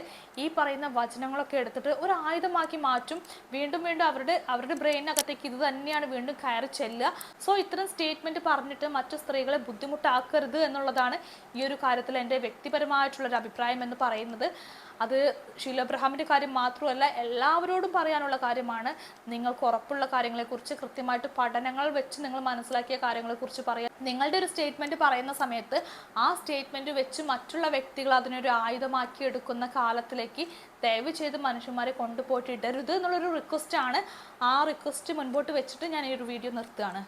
ഈ പറയുന്ന വചനങ്ങളൊക്കെ എടുത്തിട്ട് ഒരു ആയുധമാക്കി മാറ്റും. വീണ്ടും വീണ്ടും അവരുടെ അവരുടെ ബ്രെയിനകത്തേക്ക് ഇത് തന്നെയാണ് വീണ്ടും കയറി ചെല്ലുക. സോ ഇത്തരം സ്റ്റേറ്റ്മെന്റ് പറഞ്ഞിട്ട് മറ്റു സ്ത്രീകളെ ബുദ്ധിമുട്ടാക്കരുത് എന്നുള്ളതാണ് ഈ ഒരു കാര്യത്തിൽ എന്റെ വ്യക്തിപരമായിട്ടുള്ള ഒരു അഭിപ്രായം എന്ന് പറയുന്നത്. അത് ഷീല അബ്രഹാമിന്റെ കാര്യം മാത്രമല്ല എല്ലാവരോടും പറയാനുള്ള കാര്യമാണ്. നിങ്ങൾക്ക് ഉറപ്പുള്ള കാര്യങ്ങളെക്കുറിച്ച് കൃത്യമായിട്ട് പഠനങ്ങൾ വെച്ച് നിങ്ങൾ മനസ്സിലാക്കിയ കാര്യങ്ങളെക്കുറിച്ച് പറയാം നിങ്ങളുടെ ഒരു സ്റ്റേറ്റ്മെന്റ് പറയുന്ന സമയത്ത് ആ സ്റ്റേറ്റ്മെന്റ് വെച്ച് മറ്റുള്ള വ്യക്തികൾ അതിനൊരു ആയുധമാക്കി എടുക്കുന്ന കാലത്തിലേക്ക് ദയവ് ചെയ്ത് മനുഷ്യന്മാരെ കൊണ്ടുപോയിട്ട് ഇടരുത് എന്നുള്ളൊരു റിക്വസ്റ്റ് ആണ്. ആ റിക്വസ്റ്റ് മുൻപോട്ട് വെച്ചിട്ട് ഞാൻ ഈ ഒരു വീഡിയോ നിർത്തുകയാണ്.